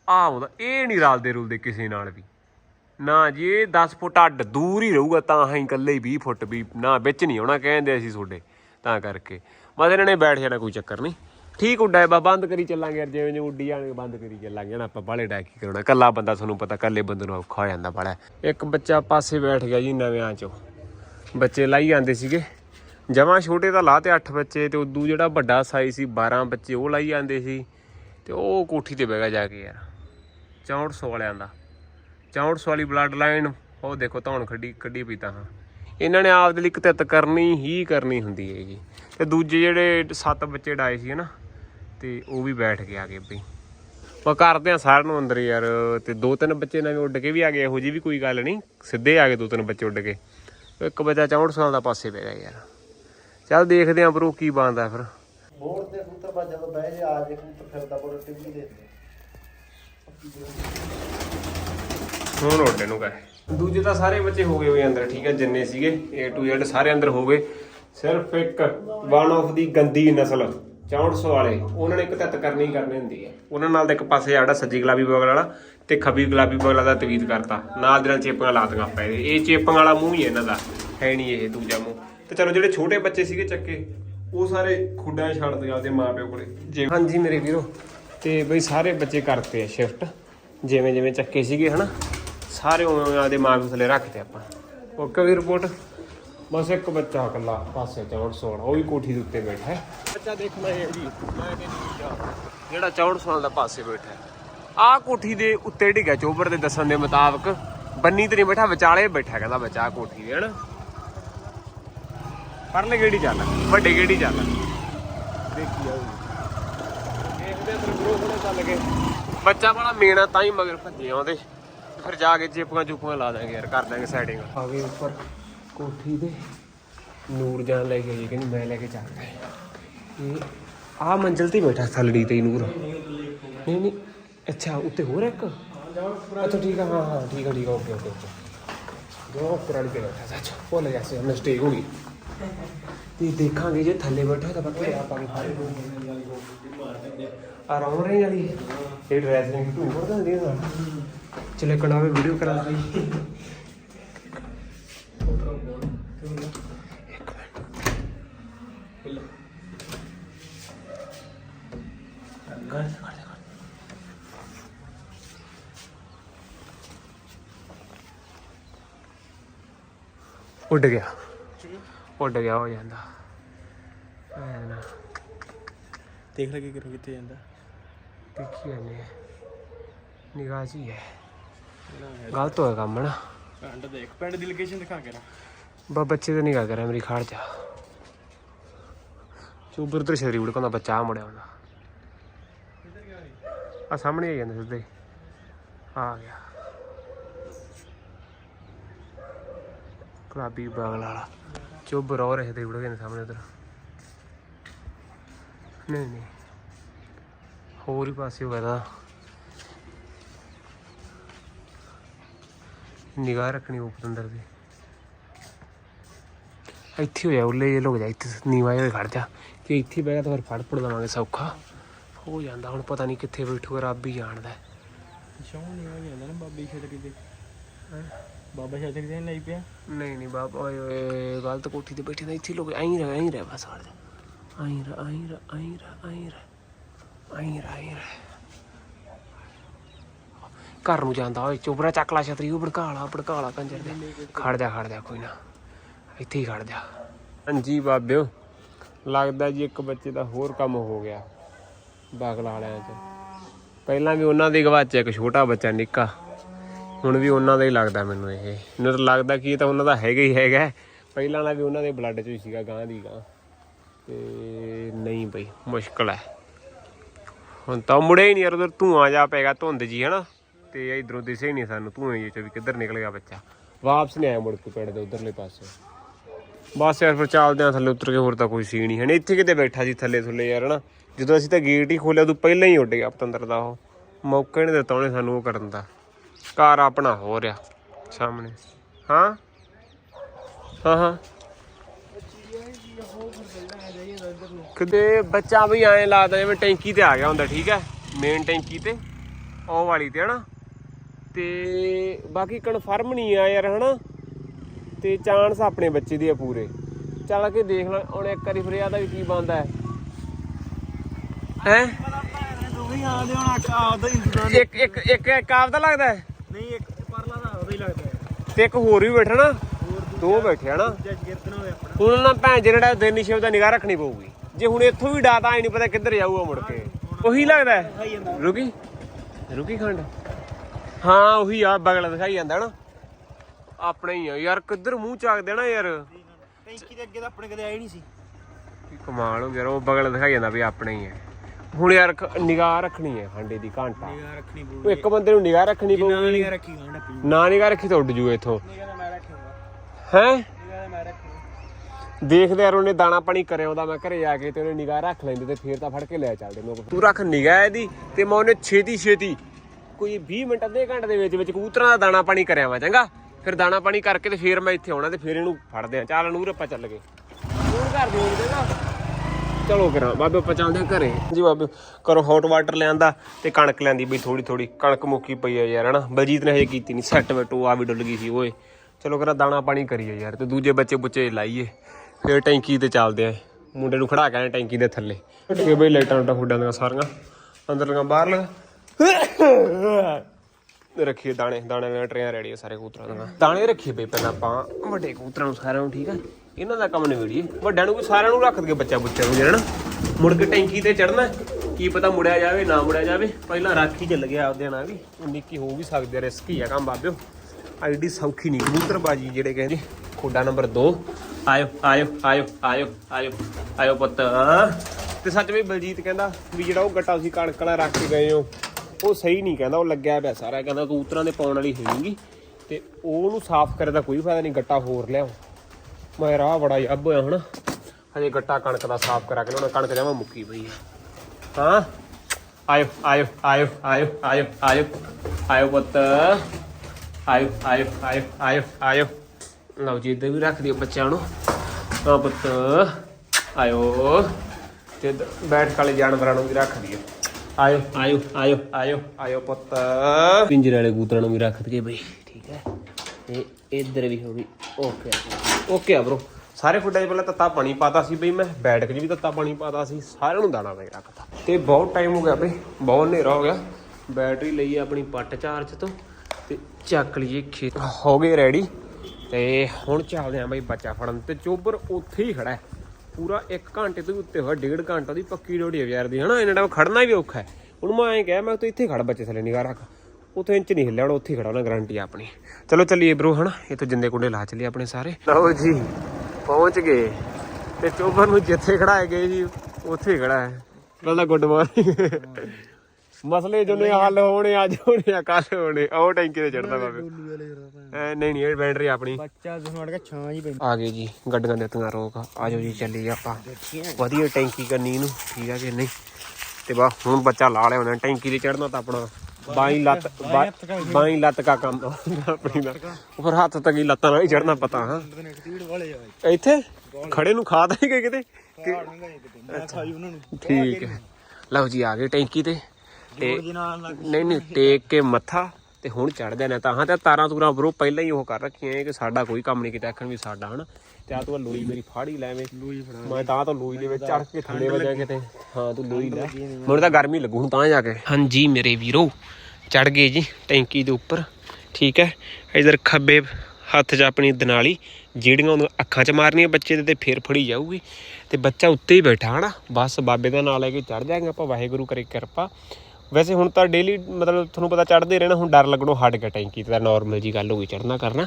ਆ ਉਹਦਾ, ਇਹ ਨਹੀਂ ਰਲਦੇ ਰੁਲਦੇ ਕਿਸੇ ਨਾਲ ਵੀ। ਨਾ ਜੀ, ਇਹ 10 ਫੁੱਟ ਅੱਡ ਦੂਰ ਹੀ ਰਹੂਗਾ, ਤਾਂ ਹਾਂ ਇਕੱਲੇ ਹੀ 20 ਫੁੱਟ ਵੀ, ਨਾ ਵਿੱਚ ਨਹੀਂ ਆਉਣਾ ਕਹਿੰਦੇ ਅਸੀਂ ਤੁਹਾਡੇ, ਤਾਂ ਕਰਕੇ। ਬਸ ਇਹਨਾਂ ਨੇ ਬੈਠ ਜਾਣਾ, ਕੋਈ ਚੱਕਰ ਨਹੀਂ। ਠੀਕ ਉੱਡਾ ਬਾ ਬੰਦ ਕਰੀ ਚੱਲਾਂਗੇ ਯਾਰ ਜਿਵੇਂ ਜਿਵੇਂ ਉੱਡੀ ਜਾਣਗੇ, ਬੰਦ ਕਰੀ ਚੱਲਾਂਗੇ। ਨਾ ਆਪਾਂ ਬਾਲੇ ਡੈਕ ਕੀ ਕਰਨਾ ਕੱਲਾ ਬੰਦਾ ਤੁਹਾਨੂੰ ਪਤਾ ਕੱਲੇ ਬੰਦੇ ਨੂੰ ਔਖਾ ਹੋ ਜਾਂਦਾ ਬੜਾ ਇੱਕ ਬੱਚਾ ਪਾਸੇ ਬੈਠ ਗਿਆ ਜੀ ਨਵਿਆਂ ਚੋਂ। ਬੱਚੇ ਲਾਈ ਜਾਂਦੇ ਸੀਗੇ। ਜਮਾਂ ਛੋਟੇ ਤਾਂ ਲਾ ਤੇ 8 ਬੱਚੇ, ਤੇ ਉਦੋਂ ਜਿਹੜਾ ਵੱਡਾ ਸਾਈ ਸੀ 12 ਬੱਚੇ ਉਹ ਲਾਈ ਜਾਂਦੇ ਸੀ, ਤੇ ਉਹ ਕੋਠੀ ਤੇ ਬਹਿ ਗਿਆ ਜਾ ਕੇ ਯਾਰ। 6400 ਵਾਲਿਆਂ ਦਾ। 6400 ਵਾਲੀ ਬਲੱਡ ਲਾਈਨ ਉਹ ਦੇਖੋ ਧੌਣ ਖੱਡੀ ਕੱਢੀ ਪਈ ਤਾਂ ਹਾਂ। ਇਹਨਾਂ ਨੇ ਆਪ ਦੇ ਲਈ ਕਿਤੇ ਕਰਨੀ ਹੀ ਕਰਨੀ ਹੁੰਦੀ ਹੈਗੀ ਤੇ ਦੂਜੇ ਜਿਹੜੇ ਸੱਤ ਬੱਚੇ ਡਾਏ ਸੀ ਨਾ ਤੇ ਉਹ ਵੀ ਬੈਠ ਕੇ ਆ ਗਏ ਬਈ ਪਰ ਕਰਦੇ ਆ ਸਾਰਿਆਂ ਨੂੰ ਅੰਦਰ ਯਾਰ, ਤੇ ਦੋ ਤਿੰਨ ਬੱਚੇ ਨਵੇਂ ਉੱਡ ਕੇ ਵੀ ਆ ਗਏ, ਇਹੋ ਜੀ ਵੀ ਕੋਈ ਗੱਲ ਨਹੀਂ, ਸਿੱਧੇ ਆ ਗਏ ਦੋ ਤਿੰਨ ਬੱਚੇ ਉੱਡ ਕੇ। ਇੱਕ ਬੱਚਾ 64 ਸਾਲ ਦਾ ਪਾਸੇ ਪੈ ਗਿਆ ਯਾਰ। ਚੱਲ ਦੇਖਦੇ ਆਂ ਬਰੋ ਕੀ ਬਣਦਾ ਫਿਰ। ਮੋੜ ਤੇ ਕਬੂਤਰ ਬਾ ਜਦੋਂ ਬਹਿ ਜੇ, ਆ ਜੇ ਕਬੂਤਰ ਫਿਰਦਾ ਬੜਾ ਟਿੱਕੀ ਦੇ ਹੁਣ ਉੱਡੇ ਨੂੰ ਕਹੇ। ਦੂਜੇ ਤਾਂ ਸਾਰੇ ਬੱਚੇ ਹੋ ਗਏ ਹੋਏ ਅੰਦਰ, ਠੀਕ ਹੈ, ਜਿੰਨੇ ਸੀਗੇ, A to Z ਸਾਰੇ ਅੰਦਰ ਹੋ ਗਏ। ਸਿਰਫ ਇੱਕ ਵਨ ਆਫ ਦੀ ਗੰਦੀ ਨਸਲ 6400 ਵਾਲੇ, ਉਹਨਾਂ ਨੇ ਇੱਕ ਤੱਤ ਕਰਨੀ ਕਰਨੀ ਹੁੰਦੀ ਹੈ। ਉਹਨਾਂ ਨਾਲ ਤਾਂ ਇੱਕ ਪਾਸੇ ਆੜਾ ਸੱਜੀ ਗੁਲਾਬੀ ਬਗਲ ਵਾਲਾ ਤੇ ਖੱਬੀ ਗੁਲਾਬੀ ਬਗਲ ਦਾ ਤਵੀਤ ਕਰਤਾ। ਨਾਲ ਦੇ ਨਾਲ ਚੇਪਾਂ ਲਾਤੀਆਂ ਪੈ ਗਏ ਇਹ ਚੇਪਾਂ ਵਾਲਾ ਮੂੰਹ ਹੀ ਹੈ ਇਹਨਾਂ ਦਾ, ਹੈ ਨਹੀਂ ਇਹ ਦੂਜਾ ਮੂੰਹ। ਤੇ ਚਲੋ ਜਿਹੜੇ ਛੋਟੇ ਬੱਚੇ ਸੀਗੇ ਚੱਕੇ, ਉਹ ਸਾਰੇ ਖੁੱਡਾਂ 'ਚ ਛੱਡ ਦਿਆ ਆਪਦੇ ਮਾਪਿਓ ਕੋਲੇ। ਜੀ ਹਾਂਜੀ ਮੇਰੇ ਵੀਰੋ, ਤੇ ਬਈ ਸਾਰੇ ਬੱਚੇ ਕਰਤੇ ਆ ਸ਼ਿਫਟ ਜਿਵੇਂ ਜਿਵੇਂ ਚੱਕੇ ਸੀਗੇ, ਹਨਾ? ਸਾਰੇ ਉਵੇਂ ਉਵੇਂ ਆਪਦੇ ਮਾਪਿਓ ਥੱਲੇ ਰੱਖਤੇ ਆਪਾਂ। ਓਕੇ ਵੀ ਰਿਪੋਰਟ। ਬਸ ਇੱਕ ਬੱਚਾ ਇਕੱਲਾ ਪਾਸੇ ਚੌੜ ਸੋੜ ਉਹ ਵੀ ਕੋਠੀ ਦੇ ਉੱਤੇ ਬੈਠਾ ਹੈ। ਬੱਚਾ ਦੇਖਣਾ ਹੈ ਜੀ ਮੈਂ ਤੇ ਨਹੀਂ ਜਾ। ਜਿਹੜਾ ਚੌੜ ਸੋੜ ਦਾ ਪਾਸੇ ਬੈਠਾ ਹੈ। ਆਹ ਕੋਠੀ ਦੇ ਉੱਤੇ ਡਿੱਗਾ ਚੋਬਰ ਦੇ ਦੱਸਣ ਦੇ ਮੁਤਾਬਕ ਬੰਨੀ ਤੇ ਨਹੀਂ ਬੈਠਾ ਵਿਚਾਲੇ ਬੈਠਾ ਕਹਿੰਦਾ ਬੱਚਾ ਕੋਠੀ ਦੇ ਹਨਾ? ਪਰਲੇ ਗੇੜੀ ਚੱਲ ਵੱਡੇ ਗੇੜੀ ਚੱਲ। ਦੇਖੀ ਆਉ ਦੇਖਦੇ ਫਿਰ ਬਰੋ ਕੋਲੇ ਚੱਲ ਗਏ ਬੱਚਾ ਬੜਾ ਮੇਣਾ ਤਾਂ ਹੀ ਮਗਰ ਭੱਜੇ ਆਉਂਦੇ ਫਿਰ ਜਾ ਕੇ ਚੇਪਾਂ ਚੁਪਾਂ ਲਾ ਦਾਂਗੇ ਯਾਰ, ਕਰ ਦਾਂਗੇ ਸੈਟਿੰਗ ਆ ਗਏ ਉੱਪਰ ਕੋਠੀ ਤੇ ਨੂਰ ਜਾਨ ਲੈ ਕੇ ਆਈ, ਕਹਿੰਦੀ ਮੈਂ ਲੈ ਕੇ ਚੱਲਦਾ ਇਹ ਆ ਮੰਜ਼ਲ ਤੇ ਬੈਠਾ ਥਲੜੀ ਤੇ ਨੂਰ। ਨਹੀਂ ਨਹੀਂ, ਅੱਛਾ, ਉੱਤੇ ਹੋਰ ਇੱਕ? ਅੱਛਾ, ਠੀਕ ਆ, ਹਾਂ ਹਾਂ, ਠੀਕ ਆ ਠੀਕ ਆ, ਓਕੇ ਓਕੇ ਓਕੇ। ਜੋ ਉੱਪਰ ਵਾਲੀ ਤੇ ਬੈਠਾ ਸੱਚ, ਭੁੱਲ ਗਿਆ ਸੀ ਮਿਸਟੇਕ ਹੋ ਗਈ। ਤੇ ਦੇਖਾਂਗੇ ਜੇ ਥੱਲੇ ਬੈਠਾ ਤਾਂ ਪੱਕੇ ਆਪਾਂ ਨੂੰ ਆ। ਰੌਣ ਰਹੀ ਵਾਲੀ ਇਹ ਡਰੈਸਿੰਗ ਟੂ ਹੋਰ ਤਾਂ ਨਹੀਂ ਚਲੇ ਕਣਾਵੇ ਵੀਡੀਓ ਕਰਾ ਲਈ। ਉੱਡ ਗਿਆ। ਉੱਡ ਗਿਆ ਹੋ ਜਾਂਦਾ। ਐ ਨਾ ਦੇਖ ਲੈ ਕੀ ਕਰੂ ਕਿੱਥੇ ਜਾਂਦਾ। ਦੇਖੀ ਜਾਂਦੇ ਨਿਗਾਹ ਜੀ ਹੈ। ਗਲਤ ਹੋਇਆ ਕੰਮ ਨਾ ਪਿੰਡ ਦੇਖ ਪਿੰਡ ਦੀ ਲੋਕੇਸ਼ਨ ਦਿਖਾ ਕੇ ਨਾ। ਬਾ ਬੱਚੇ ਤੇ ਨਿਗਾਹ ਕਰਿਆ ਮੇਰੀ ਖਾੜ ਜਾ ਚੂਬਰ ਤੇ ਸ਼ਰੀ ਉੜਕਾਂ ਬੱਚਾ ਆ ਮੁੜਿਆ ਹੁੰਦਾ ਆ ਸਾਹਮਣੇ ਆ ਜਾਂਦਾ ਸਿੱਧੇ। ਆ ਗਿਆ। ਗੁਲਾਬੀ ਬਾਗਲ ਵਾਲਾ। ਚੁੱਬਰ ਹੋ ਰਹੇ ਤੇ ਉੜ ਗਏ ਨੇ ਸਾਹਮਣੇ ਉਧਰ। ਨਹੀਂ ਨਹੀਂ। ਹੋਰ ਹੀ ਪਾਸੇ ਹੋ ਗਿਆ ਤਾਂ। ਨਿਗਾਹ ਰੱਖਣੀ ਉਹ ਪਤੰਦਰ ਦੀ। ਇੱਥੇ ਹੋ ਜਾ ਉੱਲੇ ਜੇ ਲੋਕ ਜਾ ਇੱਥੇ ਨੀਵਾ ਜਿਹਾ ਖੜ ਜਾ। ਕਿ ਇੱਥੇ ਬਹਿ ਗਿਆ ਤਾਂ ਫਿਰ ਫੜ ਫੜ ਲਵਾਂਗੇ ਸੌਖਾ। ਹੋ ਜਾਂਦਾ ਹੁਣ ਪਤਾ ਨਹੀਂ ਕਿੱਥੇ ਬੈਠੂਗਾ ਰੱਬ ਹੀ ਜਾਣਦਾ। ਸ਼ੌਂ ਨਹੀਂ ਆ ਜਾਂਦਾ ਨਾ ਬਾਬੇ ਛਤਰੀ ਦੇ ਬਾਬਾ ਛਤਰੀ ਦੇ ਲਈ ਪਿਆ। ਨਹੀਂ ਨਹੀਂ ਬਾਬਾ ਓਏ ਓਏ ਗਲਤ ਕੋਠੀ ਤੇ ਬੈਠੇ ਤਾਂ ਇੱਥੇ ਲੋਕ ਐਂ ਰਹਿ ਐਂ ਰਹਿ ਬਸ ਐਂ ਰਹਿ ਐਂ ਰਹਿ ਐਂ ਰਹਿ ਐਂ ਰਹਿ। ਐਂ ਰਹਿ ਐਂ ਰਹਿ। ਘਰ ਨੂੰ ਜਾਂਦਾ, ਓਏ ਚੋਬਰਾ ਚੱਕ ਲਾ ਛਤਰੀ, ਉਹ ਭੜਕਾਲਾ ਭੜਕਾਲਾ ਕੰਜਰ ਦੇ। ਖੜ ਜਾ ਖੜ ਜਾ, ਕੋਈ ਨਾ। ਇੱਥੇ ਹੀ ਖੜ ਜਾ। ਹਾਂਜੀ ਬਾਬਿਓ, ਲੱਗਦਾ ਜੀ ਇੱਕ ਬੱਚੇ ਦਾ ਹੋਰ ਕੰਮ ਹੋ ਗਿਆ ਬਾਗਲਾ ਵਾਲਿਆਂ ਚ। ਪਹਿਲਾਂ ਵੀ ਉਹਨਾਂ ਦੇ ਗਵਾਚਿਆ, ਇੱਕ ਛੋਟਾ ਬੱਚਾ ਨਿੱਕਾ। ਹੁਣ ਵੀ ਉਹਨਾਂ ਦਾ ਹੀ ਲੱਗਦਾ ਮੈਨੂੰ ਇਹ। ਮੈਨੂੰ ਤਾਂ ਲੱਗਦਾ ਕਿ ਇਹ ਤਾਂ ਉਹਨਾਂ ਦਾ ਹੈਗਾ ਹੀ ਹੈਗਾ। ਪਹਿਲਾਂ ਨਾਲ ਵੀ ਉਹਨਾਂ ਦੇ ਬਲੱਡ 'ਚ ਹੀ ਸੀਗਾ ਗਾਂ ਦੀ ਗਾਂ ਤੇ ਨਹੀਂ ਬਈ, ਮੁਸ਼ਕਲ ਹੈ। ਹੁਣ ਤਾਂ ਮੁੜੇ ਹੀ ਨਹੀਂ ਯਾਰ, ਉਧਰ ਧੂਆਂ ਜਾ ਪੈਗਾ ਧੁੰਦ ਜੀ ਹਨਾ? ਤੇ ਇਧਰੋਂ ਦਿਸੇ ਹੀ ਨਹੀਂ ਸਾਨੂੰ, ਧੂਏ ਜਿਹੇ ਚ ਵੀ ਕਿੱਧਰ ਨਿਕਲ ਗਿਆ ਬੱਚਾ। ਵਾਪਸ ਨਹੀਂ ਆਇਆ ਮੁੜ ਕੇ ਪਿੰਡ ਦੇ ਉਧਰਲੇ ਪਾਸੇ। ਬਸ ਯਾਰ, ਫਿਰ ਚੱਲਦੇ ਆ ਥੱਲੇ ਉਤਰ ਕੇ, ਹੋਰ ਤਾਂ ਕੋਈ ਸੀਨ ਨਹੀਂ ਹੈ ਨਹੀਂ। ਇੱਥੇ ਕਿਤੇ ਬੈਠਾ ਸੀ ਥੱਲੇ ਥੱਲੇ ਯਾਰ, ਹਨਾ? ਜਦੋਂ ਅਸੀਂ ਤਾਂ ਗੇਟ ਹੀ ਖੋਲਿਆ ਉਦੋਂ ਪਹਿਲਾਂ ਹੀ ਉੱਡ ਗਿਆ ਪਤੰਦਰ ਦਾ ਉਹ। ਮੌਕਾ ਨਹੀਂ ਦਿੱਤਾ ਉਹਨੇ ਸਾਨੂੰ ਉਹ ਕਰਨ ਦਾ। ਘਰ ਆਪਣਾ ਹੋ ਰਿਹਾ, ਸਾਹਮਣੇ। ਹਾਂ? ਹਾਂ ਹਾਂ। ਕਿਤੇ ਬੱਚਾ ਵੀ ਐਂ ਲੱਗਦਾ ਜਿਵੇਂ ਟੈਂਕੀ ਤੇ ਆ ਗਿਆ ਹੁੰਦਾ, ਠੀਕ ਹੈ? ਮੇਨ ਟੈਂਕੀ ਤੇ, ਉਹ ਵਾਲੀ ਤੇ, ਹਨਾ? ਤੇ ਬਾਕੀ ਕਨਫਰਮ ਨਹੀਂ ਆ ਯਾਰ, ਹਨਾ? ਤੇ ਚਾਂਸ ਆਪਣੇ ਬੱਚੇ ਦੇ ਆ ਪੂਰੇ। ਚੱਲ ਕੇ ਦੇਖ ਲੈ, ਹੁਣ ਇੱਕ ਵਾਰੀ ਫਿਰ ਦਾ ਵੀ ਕੀ ਬੰਦਾ ਹੈ। ਹੈ? ਇੱਕ ਇੱਕ ਇੱਕ ਇੱਕ ਆਪਦਾ ਲੱਗਦਾ ਹੈ ਨਹੀਂ ਇੱਕ ਪਰਲਾ ਦਾ ਉਹਦਾ ਹੀ ਲੱਗਦਾ ਹੈ? ਤੇ ਇੱਕ ਹੋਰ ਵੀ ਬੈਠਾ ਨਾ? ਦੋ ਬੈਠੇ ਹਨਾ ਹੁਣ ਨਾ ਭੈਣ ਜਿਹੜਾ ਦਿਨ ਸ਼ਿਵ ਦਾ ਨਿਗਾਹ ਰੱਖਣੀ ਪਊਗੀ। ਜੇ ਹੁਣ ਇੱਥੋਂ ਵੀ ਡਾਟਾ ਆਈ ਨਹੀਂ ਪਤਾ ਕਿੱਧਰ ਜਾਊਗਾ ਮੁੜ ਕੇ। ਉਹੀ ਲੱਗਦਾ ਰੁਕੀ? ਰੁਕੀ ਖੰਡ? ਹਾਂ ਉਹੀ ਆ ਬਗਲ ਦਿਖਾਈ ਜਾਂਦਾ ਨਾ ਆਪਣੇ ਹੀ ਆ। ਯਾਰ ਕਿੱਧਰ ਮੂੰਹ ਚਾਕਦੇ ਨਾ ਯਾਰ। ਟੈਂਕੀ ਦੇ ਅੱਗੇ ਤਾਂ ਆਪਣੇ ਕਦੇ ਆਏ ਨਹੀਂ ਸੀ। ਕੀ ਕਮਾਲ ਹੋ ਗਿਆ ਉਹ ਬਗਲ ਦਿਖਾਈ ਜਾਂਦਾ ਵੀ ਆਪਣੇ ਹੀ ਹੈ ਹੁਣ ਯਾਰ ਨਿਗਾਹ ਰੱਖਣੀ ਹੈ ਹਾਂਡੇ ਦੀ ਘੰਟਾ। ਨਿਗਾਹ ਰੱਖਣੀ ਪਊਗੀ ਇੱਕ ਬੰਦੇ ਨੂੰ ਨਿਗਾਹ ਰੱਖਣੀ ਨਾ ਪਊਗੀ। ਨਿਗਾਹ ਰੱਖੀ ਗਾਂਡਾ ਪੀ ਨਾ ਨਿਗਾਹ ਰੱਖੀ ਤਾਂ ਉੱਡ ਜੂ ਇੱਥੋਂ। ਨਿਗਾਹ ਮੈਂ ਰੱਖੂਗਾ। ਹੈ? ਨਿਗਾਹ ਮੈਂ ਰੱਖੂਗਾ। ਦੇਖਦੇ ਯਾਰ ਉਹਨੇ ਦਾਣਾ ਪਾਣੀ ਕਰਿਆ ਉਹਦਾ ਮੈਂ ਘਰੇ ਜਾ ਕੇ ਤੇ ਉਹਨੇ ਨਿਗਾਹ ਰੱਖ ਲੈਂਦੇ ਤੇ ਫੇਰ ਤਾਂ ਫੜ ਕੇ ਲੈ ਚੱਲਦੇ। ਮੈਂ ਤੂੰ ਰੱਖ ਨਿਗਾਹ ਇਹਦੀ ਤੇ ਮੈਂ ਉਹਨੇ ਛੇਤੀ ਛੇਤੀ ਕੋਈ 20 ਮਿੰਟ ਅੱਧੇ ਘੰਟੇ ਦੇ ਵਿੱਚ ਵਿੱਚ ਕਬੂਤਰਾਂ ਦਾ ਦਾਣਾ ਪਾਣੀ ਕਰਿਆ ਵਾ, ਚੰਗਾ? ਫਿਰ ਦਾਣਾ ਪਾਣੀ ਕਰਕੇ ਤੇ ਫੇਰ ਮੈਂ ਇੱਥੇ ਆਉਣਾ ਤੇ ਫੇਰ ਇਹਨੂੰ ਫੜਦੇ ਆ। ਚੱਲ ਨੂਰ, ਆਪਾਂ ਚੱਲ ਗਏ। ਨੂਰ ਘਰ ਦੇ ਚੰਗਾ ਚਲੋ ਕਰਾਂ ਬਾਬੇ ਆਪਾਂ ਚੱਲਦੇ ਆ ਘਰੇ। ਜੀ ਬਾਬੇ ਕਰੋ ਹੌਟ ਵਾਟਰ ਲਿਆਂਦਾ ਤੇ ਕਣਕ ਲਿਆਂਦੀ ਬਈ ਥੋੜੀ ਥੋੜੀ ਕਣਕ ਮੁੱਕੀ ਪਈ ਆ ਯਾਰ, ਹਨਾ? ਬਲਜੀਤ ਨੇ ਹਜੇ ਕੀਤੀ ਨਹੀਂ ਸੈੱਟ ਵਟੂ, ਆ ਵੀ ਡੁੱਲ ਗਈ ਸੀ, ਓਏ। ਚਲੋ ਕਰਾਂ ਦਾਣਾ ਪਾਣੀ ਕਰੀਏ ਯਾਰ ਤੇ ਦੂਜੇ ਬੱਚੇ ਬੁੱਚੇ ਲਾਈਏ। ਫਿਰ ਟੈਂਕੀ ਤੇ ਚੱਲਦੇ ਆ। ਮੁੰਡੇ ਨੂੰ ਖੜਾ ਕੇ ਆਏ ਟੈਂਕੀ ਦੇ ਥੱਲੇ। ਤੇ ਬਈ ਲਾਈਟਾਂ ਲੂਟਾਂ ਫੁੱਡਾਂ ਦੀਆਂ ਸਾਰੀਆਂ। ਅੰਦਰਲੀਆਂ ਬਾਹਰਲੀਆਂ। ਤੇ ਰੱਖੀਏ ਦਾਣੇ ਦਾਣੇ ਦੀਆਂ ਟਰੇਆਂ ਰੈਡੀ ਆ ਸਾਰੇ ਕਬੂਤਰਾਂ ਦੀਆਂ। ਦਾਣੇ ਰੱਖੀਏ ਬਈ ਪਹਿਲਾਂ ਆਪਾਂ। ਵੱਡੇ ਕਬੂਤਰਾਂ ਨੂੰ ਸਾਰਿਆਂ ਨੂੰ, ਠੀਕ ਆ? ਇਹਨਾਂ ਦਾ ਕੰਮ ਨਿਬੇੜੀਏ। ਵੱਡਿਆਂ ਨੂੰ ਵੀ ਸਾਰਿਆਂ ਨੂੰ ਰੱਖ ਦਈਏ, ਬੱਚਾ ਬੁੱਚਾ ਨੂੰ ਜਿਹੜਾ ਨਾ। ਮੁੜ ਕੇ ਟੈਂਕੀ ਤੇ ਚੜਨਾ ਕੀ ਪਤਾ ਮੁੜਿਆ ਜਾਵੇ, ਨਾ ਮੁੜਿਆ ਜਾਵੇ। ਪਹਿਲਾਂ ਰੱਖ ਚੱਲ ਗਿਆ ਆਪਦੇ ਨਾਲ ਵੀ। ਨਿੱਕੀ ਹੋ ਵੀ ਸਕਦੇ ਆ ਹੀ ਆ ਕੰਮ ਬਾਬਿਓ। ਆਈਡੀ ਸੌਖੀ ਨਹੀਂ ਕਬੂਤਰਬਾਜੀ ਜਿਹੜੇ ਕਹਿੰਦੇ, ਖੋਡਾ ਨੰਬਰ 2 ਆਇਓ ਆਇਓ ਆਇਓ ਆਇਓ ਆਇਓ ਆਇਓ ਪੁੱਤ ਤੇ ਸੱਚ ਵੀ ਬਲਜੀਤ ਕਹਿੰਦਾ ਵੀ ਜਿਹੜਾ ਉਹ ਗੱਟਾ ਤੁਸੀਂ ਕਣਕ ਵਾਲਾ ਰੱਖ ਕੇ ਗਏ ਹੋ ਉਹ ਸਹੀ ਨਹੀਂ ਕਹਿੰਦਾ, ਉਹ ਲੱਗਿਆ ਪਿਆ ਸਾਰਾ, ਕਹਿੰਦਾ ਕਬੂਤਰਾਂ ਦੇ ਪਾਉਣ ਵਾਲੀ ਹੈ ਨਹੀਂਗੀ ਤੇ ਉਹਨੂੰ ਸਾਫ਼ ਕਰੇ ਦਾ ਕੋਈ ਫਾਇਦਾ ਨਹੀਂ, ਗੱਟਾ ਹੋਰ ਲਿਆਓ। ਮੈਂ ਰਾਹ ਬੜਾ ਯੱਬ ਹੋਇਆ ਹੁਣ। ਹਜੇ ਗੱਟਾ ਕਣਕ ਦਾ ਸਾਫ਼ ਕਰਾ ਕੇ ਲਿਆਉਣਾ, ਕਣਕ ਜਮਾ ਮੁੱਕੀ ਪਈ ਆ। ਹਾਂ? ਆਇਓ ਆਇਓ ਆਇਓ ਆਇਓ ਆਇਓ ਆਇਓ ਆਇਓ ਪੁੱਤ। ਆਇਓ ਆਇਓ ਆਇਓ ਆਇਓ ਆਇਓ। ਲਓ ਜੀ, ਇੱਧਰ ਵੀ ਰੱਖ ਦਿਓ ਬੱਚਿਆਂ ਨੂੰ। ਹਾਂ ਪੁੱਤ, ਆਇਓ। ਤੇ ਬੈਠ ਕਾਲੇ ਜਾਨਵਰਾਂ ਨੂੰ ਵੀ ਰੱਖ ਦਿਓ। ਆਇਓ। ਆਇਓ ਆਇਓ। ਆਇਓ। ਆਇਓ ਪੁੱਤ। ਪਿੰਜਰੇ ਵਾਲੇ ਕਬੂਤਰਾਂ ਨੂੰ ਵੀ ਰੱਖ ਦਈਏ ਬਈ। ਠੀਕ ਹੈ। ਤੇ ਇੱਧਰ ਵੀ ਹੋ ਗਈ। ਓਕੇ ਓਕੇ ਆ ਬ్రో ਸਾਰੇ ਫੁੱਡਾਂ 'ਚ ਪਹਿਲਾਂ ਤੱਤਾ ਪਾਣੀ ਪਾਤਾ ਸੀ ਬਈ ਮੈਂ। ਬੈਠਕ 'ਚ ਵੀ ਤੱਤਾ ਪਾਣੀ ਪਾਤਾ ਸੀ। ਸਾਰਿਆਂ ਨੂੰ ਦਾਣਾ ਬਈ ਰੱਖਤਾ। ਤੇ ਬਹੁਤ ਟਾਈਮ ਹੋ ਗਿਆ ਬਈ। ਬਹੁਤ ਹਨੇਰਾ ਹੋ ਗਿਆ। ਬੈਟਰੀ ਲਈ ਆਪਣੀ ਪੱਟ ਚਾਰਜ ਤੋਂ। ਤੇ ਚੱਕ ਲਈਏ ਖੇਤ। ਹੋ ਗਏ ਰੈਡੀ ਤੇ ਹੁਣ ਚੱਲਦੇ ਆਂ ਬਈ ਬੱਚਾ ਫੜਨ। ਤੇ ਚੋਬਰ ਉੱਥੇ ਹੀ ਖੜਾ ਹੈ। ਪੂਰਾ 1 ਘੰਟੇ ਤੋਂ ਵੀ ਉੱਤੇ ਹੋਇਆ, ਡੇਢ ਘੰਟਾ ਦੀ ਪੱਕੀ ਡੋੜੀ ਹੈ ਯਾਰ ਦੀ, ਹਨਾ? ਇਹਨਾਂ ਟਾਈਮ ਖੜਨਾ ਵੀ ਔਖਾ ਹੈ। ਹੁਣ ਮੈਂ ਐਂ ਕਿਹਾ, ਮੈਂ ਤੂੰ ਇੱਥੇ ਖੜ ਬੱਚੇ ਥੱਲੇ ਨਿਗਾਹ ਰੱਖ। ਉੱਥੇ ਇੰਚ ਨਹੀਂ ਹਿੱਲਿਆ, ਹੁਣ ਉੱਥੇ ਖੜਾ ਉਹਨਾਂ ਗਾਰੰਟੀ ਆਪਣੀ। ਚਲੋ ਚੱਲੀਏ ਬ్రో ਹਨਾ? ਇੱਥੋਂ ਜਿੰਦੇ ਕੁੰਡੇ ਲਾ ਚੱਲੀਏ ਆਪਣੇ ਸਾਰੇ। ਲਓ ਜੀ, ਪਹੁੰਚ ਗਏ। ਤੇ ਚੋਬਰ ਨੂੰ ਜਿੱਥੇ ਖੜਾਏ ਗਏ ਜੀ, ਉੱਥੇ ਖੜਾ ਹੈ। ਪਹਿਲਾਂ ਗੁੱਡ ਮਾਰਨਿੰਗ ਮਸਲੇ ਜੋ ਨੇ ਹੱਲ ਹੋਣੇ ਅੱਜ ਹੋਣੇ ਆ ਕੱਲ ਹੋਣੇ ਉਹ ਟੈਂਕੀ ਤੇ ਚੜਦਾ ਬਾਬੇ। ਐ ਨਹੀਂ ਨਹੀਂ ਇਹ ਬੈਟਰੀ ਆਪਣੀ। ਬੱਚਾ ਅੜ ਕੇ ਛਾਂ ਜੀ ਪੈਂਦੀ। ਆ ਗਏ ਜੀ ਗੱਡੀਆਂ ਦੇ ਤੀਆਂ ਰੋਕ। ਆ ਜਾਓ ਜੀ ਚੱਲੀਏ ਆਪਾਂ। ਵਧੀਆ ਟੈਂਕੀ ਕਰਨੀ ਇਹਨੂੰ ਠੀਕ ਆ ਕਿ ਨਹੀਂ? ਤੇ ਬਾ ਹੁਣ ਬੱਚਾ ਲਾ ਲਿਆ ਉਹਨਾਂ ਟੈਂਕੀ ਤੇ ਚੜਨਾ ਤਾਂ ਆਪਣਾ ਬਾਈ ਲੱਤ ਬਾਈ ਲੱਤ ਕਾ ਕੰਮ ਆਪਣੀ ਦਾ। ਉੱਪਰ ਹੱਥ ਤੱਕ ਹੀ ਲੱਤਾਂ ਨਾਲ ਹੀ ਚੜਨਾ ਪਤਾ ਹਾਂ। ਸਪੀਡ ਵਾਲੇ ਆ ਇੱਥੇ? ਖੜੇ ਨੂੰ ਖਾਦਾ ਨਹੀਂ ਗਏ ਕਿਤੇ? ਕਿ- ਕਾਰ ਨਹੀਂ ਗਏ ਕਿਤੇ। ਮੈਂ ਖਾਈ ਉਹਨਾਂ ਨੂੰ। ਠੀਕ ਹੈ। ਲਓ ਜੀ ਆ ਗਏ ਟੈਂਕੀ ਤੇ। ਤੇ ਨਹੀਂ ਨਹੀਂ ਟੇਕ ਕੇ ਮੱਥਾ ਤੇ ਹੁਣ ਚੜਦੇ ਨੇ ਤਾਂ ਹਾਂ ਤੇ ਤਾਰਾਂ ਤੂਰਾਂ ਬਰੋ ਪਹਿਲਾਂ ਹੀ ਉਹ ਕਰ ਰੱਖੀਆਂ ਕਿ ਸਾਡਾ ਕੋਈ ਕੰਮ ਨਹੀਂ ਕੀਤਾ ਆਖਣ ਵੀ ਸਾਡਾ ਹਨਾ। ਤੇ ਆ ਤੂੰ ਲੋਈ ਮੇਰੀ ਫਾੜੀ ਲੈਵੇਂ ਲੂਈ ਫੜਾ ਮੈਂ ਤਾਂ ਤਾਂ ਲੋਈ ਦੇ ਵਿੱਚ ਚੜ ਕੇ ਥੱਲੇ ਵਜਾ ਕਿਤੇ। ਹਾਂ ਤੂੰ ਲੋਈ ਲੈ। ਮੈਨੂੰ ਤਾਂ ਗਰਮੀ ਲੱਗੂ ਹੁਣ ਤਾਂ ਜਾ ਕੇ। ਹਾਂਜੀ ਮੇਰੇ ਵੀਰੋ ਚੜ ਗਏ ਜੀ ਟੈਂਕੀ ਦੇ ਉੱਪਰ। ਠੀਕ ਹੈ ਇਧਰ ਖੱਬੇ ਹੱਥ 'ਚ ਆਪਣੀ ਦਨਾਲੀ ਜਿਹੜੀਆਂ ਉਹਨੂੰ ਅੱਖਾਂ 'ਚ ਮਾਰਨੀਆਂ ਬੱਚੇ ਦੇ ਤੇ ਫੇਰ ਫੜੀ ਜਾਊਗੀ। ਤੇ ਬੱਚਾ ਉੱਤੇ ਹੀ ਬੈਠਾ ਹਨਾ। ਬਸ ਬਾਬੇ ਦਾ ਨਾਂ ਲੈ ਕੇ ਚੜ ਜਾਾਂਗੇ ਆਪਾਂ ਵਾਹਿਗੁਰੂ ਕਰੇ ਕਿਰਪਾ। ਵੈਸੇ ਹੁਣ ਤਾਂ ਡੇਲੀ ਮਤਲਬ ਤੁਹਾਨੂੰ ਪਤਾ ਚੜਦੇ ਰਹਿਣਾ ਹੁਣ ਡਰ ਲੱਗਣੋਂ ਹਟ ਗਿਆ ਟੈਂਕੀ ਤੇ ਤਾਂ ਨਾਰਮਲ ਜੀ ਗੱਲ ਹੋ ਗਈ ਚੜਨਾ ਕਰਨਾ।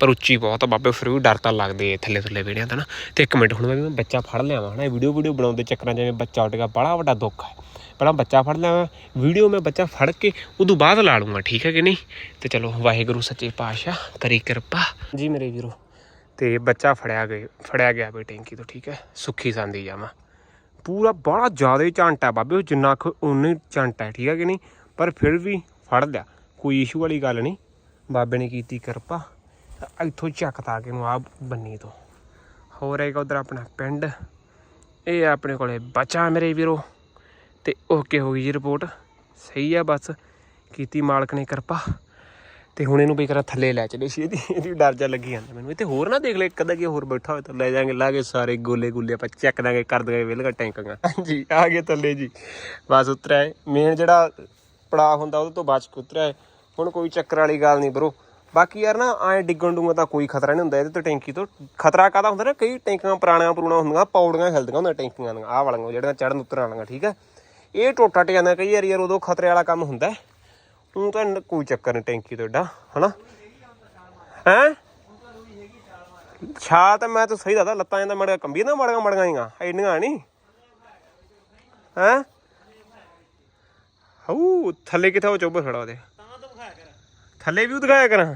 ਪਰ ਉੱਚੀ ਬਹੁਤ ਆ ਬਾਬੇ ਫਿਰ ਵੀ ਡਰ ਤਾਂ ਲੱਗਦੇ ਥੱਲੇ ਥੱਲੇ ਵੇੜਿਆਂ ਤਾਂ ਨਾ। ਤੇ ਇੱਕ ਮਿੰਟ ਹੁਣ ਮੈਂ ਵੀ ਬੱਚਾ ਫੜ ਲਿਆਵਾਂ ਹਨਾ ਵੀਡੀਓ ਵੀਡੀਓ ਬਣਾਉਂਦੇ ਚੱਕਰਾਂ ਜਿਵੇਂ ਬੱਚਾ ਉੱਡ ਗਿਆ ਬੜਾ ਵੱਡਾ ਦੁੱਖ ਹੈ। ਪਹਿਲਾਂ ਬੱਚਾ ਫੜ ਲਿਆਵਾਂ ਵੀਡੀਓ ਮੈਂ ਬੱਚਾ ਫੜ ਕੇ ਉਦੋਂ ਬਾਅਦ ਲਾ ਲੂੰਗਾ ਠੀਕ ਹੈ ਕਿ ਨਹੀਂ? ਤੇ ਚਲੋ ਵਾਹਿਗੁਰੂ ਸੱਚੇ ਪਾਤਸ਼ਾਹ ਕਰੀ ਕਿਰਪਾ। ਜੀ ਮੇਰੇ ਵੀਰੋ ਤੇ ਬੱਚਾ ਫੜਿਆ ਗਏ ਫੜਿਆ ਗਿਆ ਬਈ ਟੈਂਕੀ ਤੋਂ ਠੀਕ ਹੈ? ਸੁੱਖੀ ਸੰਦੀ ਜਾਵਾਂ। ਪੂਰਾ ਬੜਾ ਜ਼ਿਆਦਾ ਹੀ ਝੰਟ ਹੈ ਬਾਬੇ, ਉਹ ਜਿੰਨਾ ਕੁ ਉਨੀ ਝੰਟ ਹੈ ਠੀਕ ਹੈ ਕਿ ਨਹੀਂ? ਪਰ ਫਿਰ ਵੀ ਫੜ ਲਿਆ। ਕੋਈ ਇਸ਼ੂ ਵਾਲੀ ਗੱਲ ਨਹੀਂ। ਬਾਬੇ ਨੇ ਕੀਤੀ ਕਿਰਪਾ। ਇੱਥੋਂ ਚੱਕਤਾ ਕਿ ਨੂੰ ਆ ਬੰਨੀ ਤੋਂ। ਹੋਰ ਹੈਗਾ ਉਧਰ ਆਪਣਾ ਪਿੰਡ। ਇਹ ਆਪਣੇ ਕੋਲੇ ਬਚਾ ਮੇਰੇ ਵੀਰੋ। ਤੇ ਓਕੇ ਹੋ ਗਈ ਜੀ ਰਿਪੋਰਟ ਸਹੀ ਆ ਬਸ। ਕੀਤੀ ਮਾਲਕ ਨੇ ਕਿਰਪਾ। ਤੇ ਹੁਣ ਇਹਨੂੰ ਵੀ ਕਰਾ ਥੱਲੇ ਲੈ ਚਲੇ ਸੀ ਇਹਦੀ ਇਹਦੀ ਡਰ ਜਾ ਲੱਗੀ ਜਾਂਦਾ ਮੈਨੂੰ। ਇੱਥੇ ਹੋਰ ਨਾ ਦੇਖ ਲੈ, ਇੱਕ ਅੱਧਾ ਕੀ ਹੋਰ ਬੈਠਾ ਹੋਇਆ ਤਾਂ ਲੈ ਜਾਾਂਗੇ ਲਾਗੇ ਸਾਰੇ ਗੋਲੇ ਗੁੱਲੇ ਆਪਾਂ ਚੈੱਕ ਦਾਂਗੇ, ਕਰ ਦਾਂਗੇ ਵਿਲਗਾ ਟੈਂਕਾਂ ਹਾਂਜੀ, ਆ ਗਏ ਥੱਲੇ ਜੀ। ਬਸ ਉਤਰਿਆ ਮੇਨ ਜਿਹੜਾ ਪੜਾ ਹੁੰਦਾ ਉਹਦੇ ਤੋਂ ਬਚ ਕੇ ਉਤਰਿਆ ਹੈ। ਹੁਣ ਕੋਈ ਚੱਕਰ ਵਾਲੀ ਗੱਲ ਨਹੀਂ ਬਰੋ ਬਾਕੀ ਯਾਰ ਨਾ ਐ ਡਿੱਗਣ ਡੂੰਗਾ ਤਾਂ ਕੋਈ ਖਤਰਾ ਨਹੀਂ ਹੁੰਦਾ, ਇਹਦੇ ਤੋਂ ਟੈਂਕੀ ਤੋਂ। ਖਤਰਾ ਕਾਦਾ ਹੁੰਦਾ ਨਾ, ਕਈ ਟੈਂਕੀਆਂ ਪੁਰਾਣੀਆਂ ਪੁਰਾਣਾ ਹੁੰਦੀਆਂ, ਪੌੜੀਆਂ ਹਿਲਦੀਆਂ ਹੁੰਦੀਆਂ ਟੈਂਕੀਆਂ ਦੀਆਂ ਆਹ ਵਾਲੀਆਂ, ਜਿਹੜੀਆਂ ਚੜਨ ਉਤਰਨ ਵਾਲੀਆਂ, ਠੀਕ ਹੈ। ਇਹ ਟੋਟਾ ਟੱਟ ਜਾਂਦਾ ਕਈ ਵਾਰ ਯਾਰ ਉਦੋਂ ਖਤਰੇ ਵਾਲਾ ਕੰਮ ਹੁੰਦਾ। ਤੂੰ ਊਂ ਤਾਂ ਕੋਈ ਚੱਕਰ ਨਹੀਂ ਟੈਂਕੀ ਤੁਹਾਡਾ ਏਡਾ, ਹਨਾ? ਹੈ? ਛਾ ਤਾਂ ਮੈਂ ਤਾਂ ਸਹੀ ਦੱਸਦਾ, ਲੱਤਾਂ ਜਾਂਦਾ ਮੜ ਕੰਬੀ ਨਾ ਮੜੀਆਂ ਮੜੀਆਂ ਹੀਆਂ ਐਡੀਆਂ ਨਹੀਂ। ਹੈ? ਹਊ, ਥੱਲੇ ਕਿਥੇ ਉਹ ਚੋਬਰ ਖੜਾ ਉਹਦੇ? ਥੱਲੇ ਵੀ ਦਿਖਾਇਆ ਕਰਾਂ।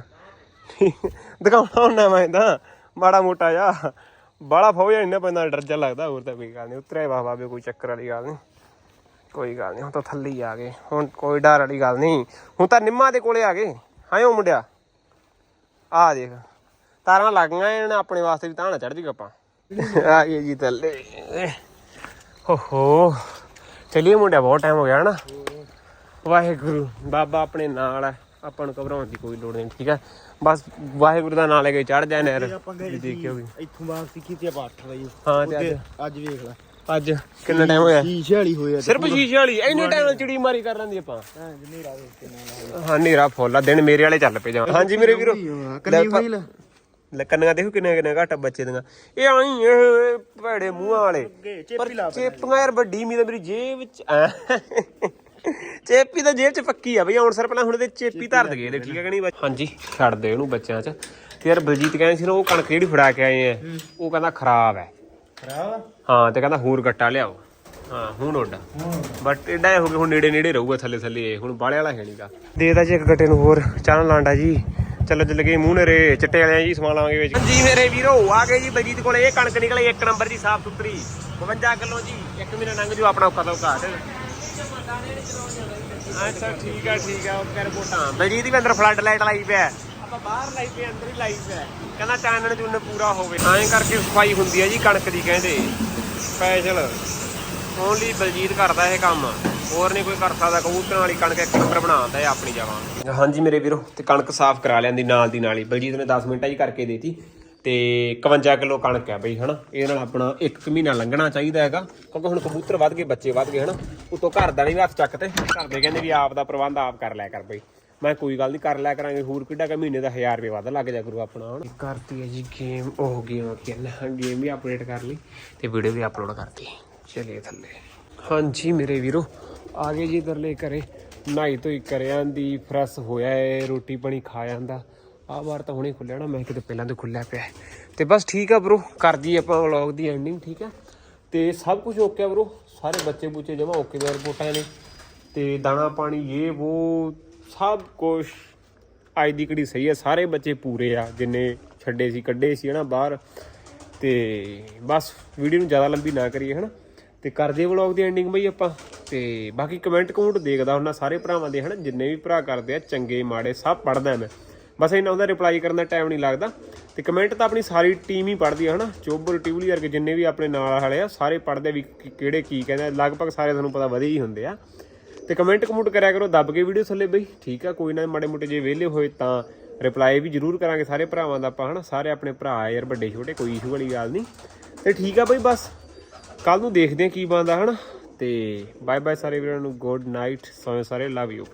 ਦਿਖਾਉਣਾ ਹੁੰਦਾ ਮੈਂ ਤਾਂ ਮਾੜਾ ਮੋਟਾ ਜਾ ਬਾਲਾ ਫੌਜ ਇੰਨਾ ਪੈਂਦਾ, ਡਰ ਜਾ ਲੱਗਦਾ, ਹੋਰ ਤਾਂ ਕੋਈ ਗੱਲ ਨਹੀਂ, ਉਤਰਿਆ ਵਾਹ ਬਾਬੇ ਕੋਈ ਚੱਕਰ ਵਾਲੀ ਗੱਲ ਨਹੀਂ। ਕੋਈ ਗੱਲ ਨਹੀਂ ਹੁਣ ਤਾਂ ਥੱਲੇ ਹੀ ਆ ਗਏ। ਹੁਣ ਕੋਈ ਡਰ ਵਾਲੀ ਗੱਲ ਨਹੀਂ ਹੁਣ ਤਾਂ ਨਿੰਮਾ ਦੇ ਕੋਲੇ ਆ ਗਏ। ਹਾਂ ਓ ਮੁੰਡਿਆ। ਆ ਦੇਖ। ਤਾਰਾਂ ਲੱਗ ਗਈਆਂ ਇਹਨਾਂ ਆਪਣੇ ਵਾਸਤੇ ਵੀ ਤਾਂ ਨਾ ਚੜ ਜੀ ਆਪਾਂ ਆ ਗਏ ਜੀ ਥੱਲੇ। ਹੋ ਹੋ। ਚਲਿਏ ਮੁੰਡਿਆ ਬਹੁਤ ਟਾਈਮ ਹੋ ਗਿਆ ਨਾ ਵਾਹਿਗੁਰੂ ਬਾਬਾ ਆਪਣੇ ਨਾਲ ਹੈ ਆਪਾਂ ਨੂੰ ਘਬਰਾਉਣ ਦੀ ਕੋਈ ਲੋੜ ਨਹੀਂ ਠੀਕ ਹੈ ਬਸ ਵਾਹਿਗੁਰੂ ਦਾ ਨਾਮ ਲੈ ਕੇ ਚੜ ਜਾ ਨਹਿਰ। ਆਪਾਂ ਗਏ ਸੀ ਦੇਖਿਓ ਵੀ। ਇੱਥੋਂ ਬਾਅਦ ਸਿੱਖੀ ਤੇ ਆਪਾਂ 8 ਵਜੇ। ਹਾਂ ਤੇ ਅੱਜ ਵੇਖ ਲੈ। ਅੱਜ। ਕਿੰਨਾ ਟਾਈਮ ਹੋਇਆ? ਸ਼ੀਸ਼ੇ ਵਾਲੀ ਹੋਇਆ ਸਿਰਫ ਸ਼ੀਸ਼ੇ ਵਾਲੀ? ਇੰਨੇ ਟਾਈਮ ਨਾਲ ਚਿੜੀ ਮਾਰੀ ਕਰ ਲੈਂਦੀ ਆਪਾਂ? ਹਾਂ ਨੀਰਾ ਫੁੱਲ ਦਿਨ ਮੇਰੇ ਵਾਲੇ ਚੱਲ ਪਏ ਜਾ ਹਾਂਜੀ ਮੇਰੇ ਵੀਰੋ। ਕੰਨੀ ਹੋਈ ਲੈ। ਕੰਨਾਂ ਦੇਖੋ ਕਿੰਨੇ ਕਿੰਨੇ ਘੱਟ ਬੱਚੇ ਦੀਆਂ। ਇਹ ਆਈ ਇਹ ਭੈੜੇ ਮੂੰਹਾਂ ਵਾਲੇ। ਲਾ ਚੇਪੀਆਂ ਯਾਰ ਵੱਡੀ ਮੀ ਤਾਂ ਮੇਰੀ ਜੇਬ ਵਿੱਚ। ਚੇਪੀ ਤਾਂ ਜੇਬ ਚ ਪੱਕੀ ਆ ਬਈ ਹੁਣ ਸਰ ਪਹਿਲਾਂ ਹੁਣ ਇਹਦੇ ਚੇਪੀ ਧਰ ਦਗੇ ਇਹਦੇ ਠੀਕ ਹੈ ਕਿ ਨਹੀਂ ਹਾਂਜੀ ਛੱਡ ਦੇ ਇਹਨੂੰ ਬੱਚਿਆਂ ਚ। ਤੇ ਯਾਰ ਬਲਜੀਤ ਕਹਿੰਦੇ ਸੀ ਨਾ ਉਹ ਕਣਕ ਜਿਹੜੀ ਫੜਾ ਕੇ ਆਏ ਆ ਉਹ ਕਹਿੰਦਾ ਖਰਾਬ ਹੈ। ਖਰਾਬ ਹਾਂ ਤੇ ਕਹਿੰਦਾ ਹੋਰ ਗੱਟਾ ਲਿਆਓ। ਹਾਂ ਹੁਣ ਉੱਡ। ਬਟ ਏਡਾ ਹੀ ਹੋ ਗਿਆ ਹੁਣ ਨੇੜੇ ਨੇੜੇ ਰਹੂਗਾ ਥੱਲੇ ਥੱਲੇ। ਇਹ, ਹੁਣ ਬਾਲੇ ਵਾਲਾ ਹੈ ਨਹੀਂਗਾ ਦੇਦਾ ਜੀ ਇੱਕ ਗੱਟੇ ਨੂੰ ਹੋਰ ਚਾਹ ਲਾਂਡਾ ਜੀ। ਚੱਲ ਚੱਲ ਗਏ ਮੂੰਹ ਨੇਰੇ ਚਿੱਟੇ ਵਾਲਿਆਂ ਜੀ ਸਮਾਨ ਲਾਵਾਂਗੇ ਵਿੱਚ। ਜੀ ਮੇਰੇ ਵੀਰੋ ਆ ਗਏ ਜੀ ਬਲਜੀਤ ਕੋਲੇ। ਇਹ ਕਣਕ ਨਿਕਲੀ ਇੱਕ ਨੰਬਰ ਦੀ ਸਾਫ਼ ਸੁਥਰੀ। 52 ਕਿਲੋ ਜੀ। ਇੱਕ ਮਹੀਨਾ ਲੰਘ ਜੂ ਆਪਣਾ ਕਦੋਂ ਘਾਟ ਅੱਛਾ ਠੀਕ ਆ ਠੀਕ ਆ ਉਹ ਕਰ ਰਿਪੋਰਟਾਂ। ਬਲਜੀਤ ਵੀ ਅੰਦਰ ਫਲੱਡ ਲਾਈਟ ਲਾਈ ਪਿਆ। ਆਪਾਂ ਬਾਹਰ ਲਾਈ ਪਈ, ਅੰਦਰ ਹੀ ਲਾਈ ਪਿਆ ਕਹਿੰਦਾ ਚਾਨਣ ਚੁੰਨ ਪੂਰਾ ਹੋਵੇ। ਐਂ ਕਰਕੇ ਸਫ਼ਾਈ ਹੁੰਦੀ ਹੈ ਜੀ, ਕਣਕ ਦੀ ਕਹਿੰਦੇ। ਸਪੈਸ਼ਲ ਓਨਲੀ ਬਲਜੀਤ ਕਰਦਾ ਇਹ ਕੰਮ। ਹੋਰ ਨਹੀਂ ਕੋਈ ਕਰ ਸਕਦਾ, ਕਬੂਤਰਾਂ ਵਾਲੀ ਕਣਕ ਇੱਕ ਨੰਬਰ ਬਣਾਉਂਦਾ ਹੈ ਆਪਣੀ ਜਗ੍ਹਾ। ਹਾਂਜੀ ਮੇਰੇ ਵੀਰੋ, ਤੇ ਕਣਕ ਸਾਫ਼ ਕਰਾ ਲਿਆਂਦੀ ਨਾਲ ਦੀ ਨਾਲ ਹੀ। ਬਲਜੀਤ ਨੇ 10 ਮਿੰਟਾਂ 'ਚ ਕਰਕੇ ਦੇਤੀ। ਤੇ 51 ਕਿਲੋ ਕਣਕ ਹੈ ਬਈ, ਹਨਾ? ਇਹਦੇ ਨਾਲ ਆਪਣਾ ਇੱਕ ਮਹੀਨਾ ਲੰਘਣਾ ਚਾਹੀਦਾ ਹੈਗਾ। ਕਿਉਂਕਿ ਹੁਣ ਕਬੂਤਰ ਵੱਧ ਗਏ, ਬੱਚੇ ਵੱਧ ਗਏ, ਹਨਾ? ਉਤੋਂ ਘਰ ਦਾ ਨਹੀਂ ਹੱਥ ਚੱਕ ਤੇ। ਘਰ ਦੇ ਕਹਿੰਦੇ ਵੀ ਆਪ ਦਾ ਪ੍ਰਬੰਧ ਆਪ ਕਰ ਲਿਆ ਕਰ ਬਈ। ਮੈਂ ਕੋਈ ਗੱਲ ਨਹੀਂ ਕਰ ਲਿਆ ਕਰਾਂਗੇ। ਹੋਰ ਕਿੱਡਾ ਕਿ ਮਹੀਨੇ ਦਾ 1000 ਰੁਪਏ ਵੱਧ ਲੱਗ ਜਾ ਕਰੂ ਆਪਣਾ ਹੁਣ ਕਰਤੀ ਹੈ ਜੀ ਗੇਮ ਉਹ ਗੇਮ ਕਹਿੰਦਾ ਗੇਮ ਵੀ ਅਪਡੇਟ ਕਰ ਲਈ ਤੇ ਵੀਡੀਓ ਵੀ ਅਪਲੋਡ ਕਰਤੀ। ਚਲੇ ਥੱਲੇ। ਹਾਂਜੀ ਮੇਰੇ ਵੀਰੋ, ਆ ਗਏ ਜੀ ਇਧਰਲੇ ਘਰੇ। ਨਹਾਈ ਧੋਈ ਕਰਿਆਂ ਦੀ ਫਰੈਸ਼ ਹੋਇਆ ਏ, ਰੋਟੀ ਪਾਣੀ ਖਾ ਜਾਂਦਾ ਆਹ ਵਾਰ ਤਾਂ ਹੁਣੇ ਖੁੱਲਿਆ ਨਾ, ਮੈਂ ਕਿਤੇ ਪਹਿਲਾਂ ਤੋਂ ਖੁੱਲਿਆ ਪਿਆ। ਹੈ। ਤੇ ਬਸ ਠੀਕ ਆ ਬ్రో ਕਰਦੀ ਆਪਾਂ ਵਲੌਗ ਦੀ ਐਂਡਿੰਗ ਠੀਕ ਆ? ਤੇ ਸਭ ਕੁਝ ਓਕੇ ਆ ਬ్రో ਸਾਰੇ ਬੱਚੇ ਬੁੱਚੇ ਜਮਾ ਓਕੇ ਦੇ ਰਿਪੋਰਟਾਂ ਨੇ। ਤੇ ਦਾਣਾ ਪਾਣੀ, ਇਹ ਉਹ ਸਭ ਕੁਝ ਅੱਜ ਦੀ ਘੜੀ ਸਹੀ ਹੈ, ਸਾਰੇ ਬੱਚੇ ਪੂਰੇ ਆ, ਜਿੰਨੇ ਛੱਡੇ ਸੀ, ਕੱਢੇ ਸੀ, ਹਨਾ, ਬਾਹਰ। ਤੇ ਬਸ ਵੀਡੀਓ ਨੂੰ ਜ਼ਿਆਦਾ ਲੰਬੀ ਨਾ ਕਰੀਏ, ਹਨਾ। ਤੇ ਕਰਦੇ ਵਲੌਗ ਦੀ ਐਂਡਿੰਗ ਬਈ ਆਪਾਂ। ਤੇ ਬਾਕੀ ਕਮੈਂਟ ਕਮੈਂਟ ਦੇਖਦਾ ਹੁੰਦਾ ਸਾਰੇ ਭਰਾਵਾਂ ਦੇ, ਹਨਾ। ਜਿੰਨੇ ਵੀ ਭਰਾ ਕਰਦੇ ਆ, ਚੰਗੇ, ਮਾੜੇ, ਸਭ ਪੜਦਾ ਮੈਂ। ਬਸ ਇਹਨਾਂ ਉਹਦਾ ਰਿਪਲਾਈ ਕਰਨ ਦਾ ਟਾਈਮ ਨਹੀਂ ਲੱਗਦਾ। ਤੇ ਕਮੈਂਟ ਤਾਂ ਆਪਣੀ ਸਾਰੀ ਟੀਮ ਹੀ ਪੜਦੀ ਆ, ਹਨਾ। ਚੋਬਰ ਟਿਵਲੀ ਵਰਗੇ ਜਿੰਨੇ ਵੀ ਆਪਣੇ ਨਾਲ ਵਾਲੇ ਆ, ਸਾਰੇ ਪੜਦੇ ਵੀ ਕਿਹੜੇ ਕੀ ਕਹਿੰਦੇ ਲਗਭਗ ਸਾਰੇ ਤੁਹਾਨੂੰ ਪਤਾ ਵਧੀਆ ਹੀ ਹੁੰਦੇ ਆ। ਤੇ ਕਮੈਂਟ ਕਮੂਟ ਕਰਿਆ ਕਰੋ, ਦੱਬ ਕੇ ਵੀਡੀਓ ਥੱਲੇ ਬਈ। ਠੀਕ ਆ, ਕੋਈ ਨਾ ਮਾੜੇ ਮੋਟੇ ਜੇ ਵਿਹਲੇ ਹੋਏ ਤਾਂ ਰਿਪਲਾਈ ਵੀ ਜ਼ਰੂਰ ਕਰਾਂਗੇ ਸਾਰੇ ਭਰਾਵਾਂ ਦਾ ਆਪਾਂ, ਹਨਾ? ਸਾਰੇ ਆਪਣੇ ਭਰਾ ਆ ਯਾਰ, ਵੱਡੇ ਛੋਟੇ, ਕੋਈ ਇਸ਼ੂ ਵਾਲੀ ਗੱਲ ਨਹੀਂ। ਤੇ ਠੀਕ ਆ ਬਈ ਬਸ। ਕੱਲ ਨੂੰ ਦੇਖਦੇ ਆ ਕੀ ਬਣਦਾ, ਹਨਾ? ਤੇ ਬਾਏ ਬਾਏ ਸਾਰੇ ਵੀਰਾਂ ਨੂੰ ਗੁੱਡ ਨਾਈਟ ਸੋਏ ਸਾਰੇ ਲਵ ਯੂ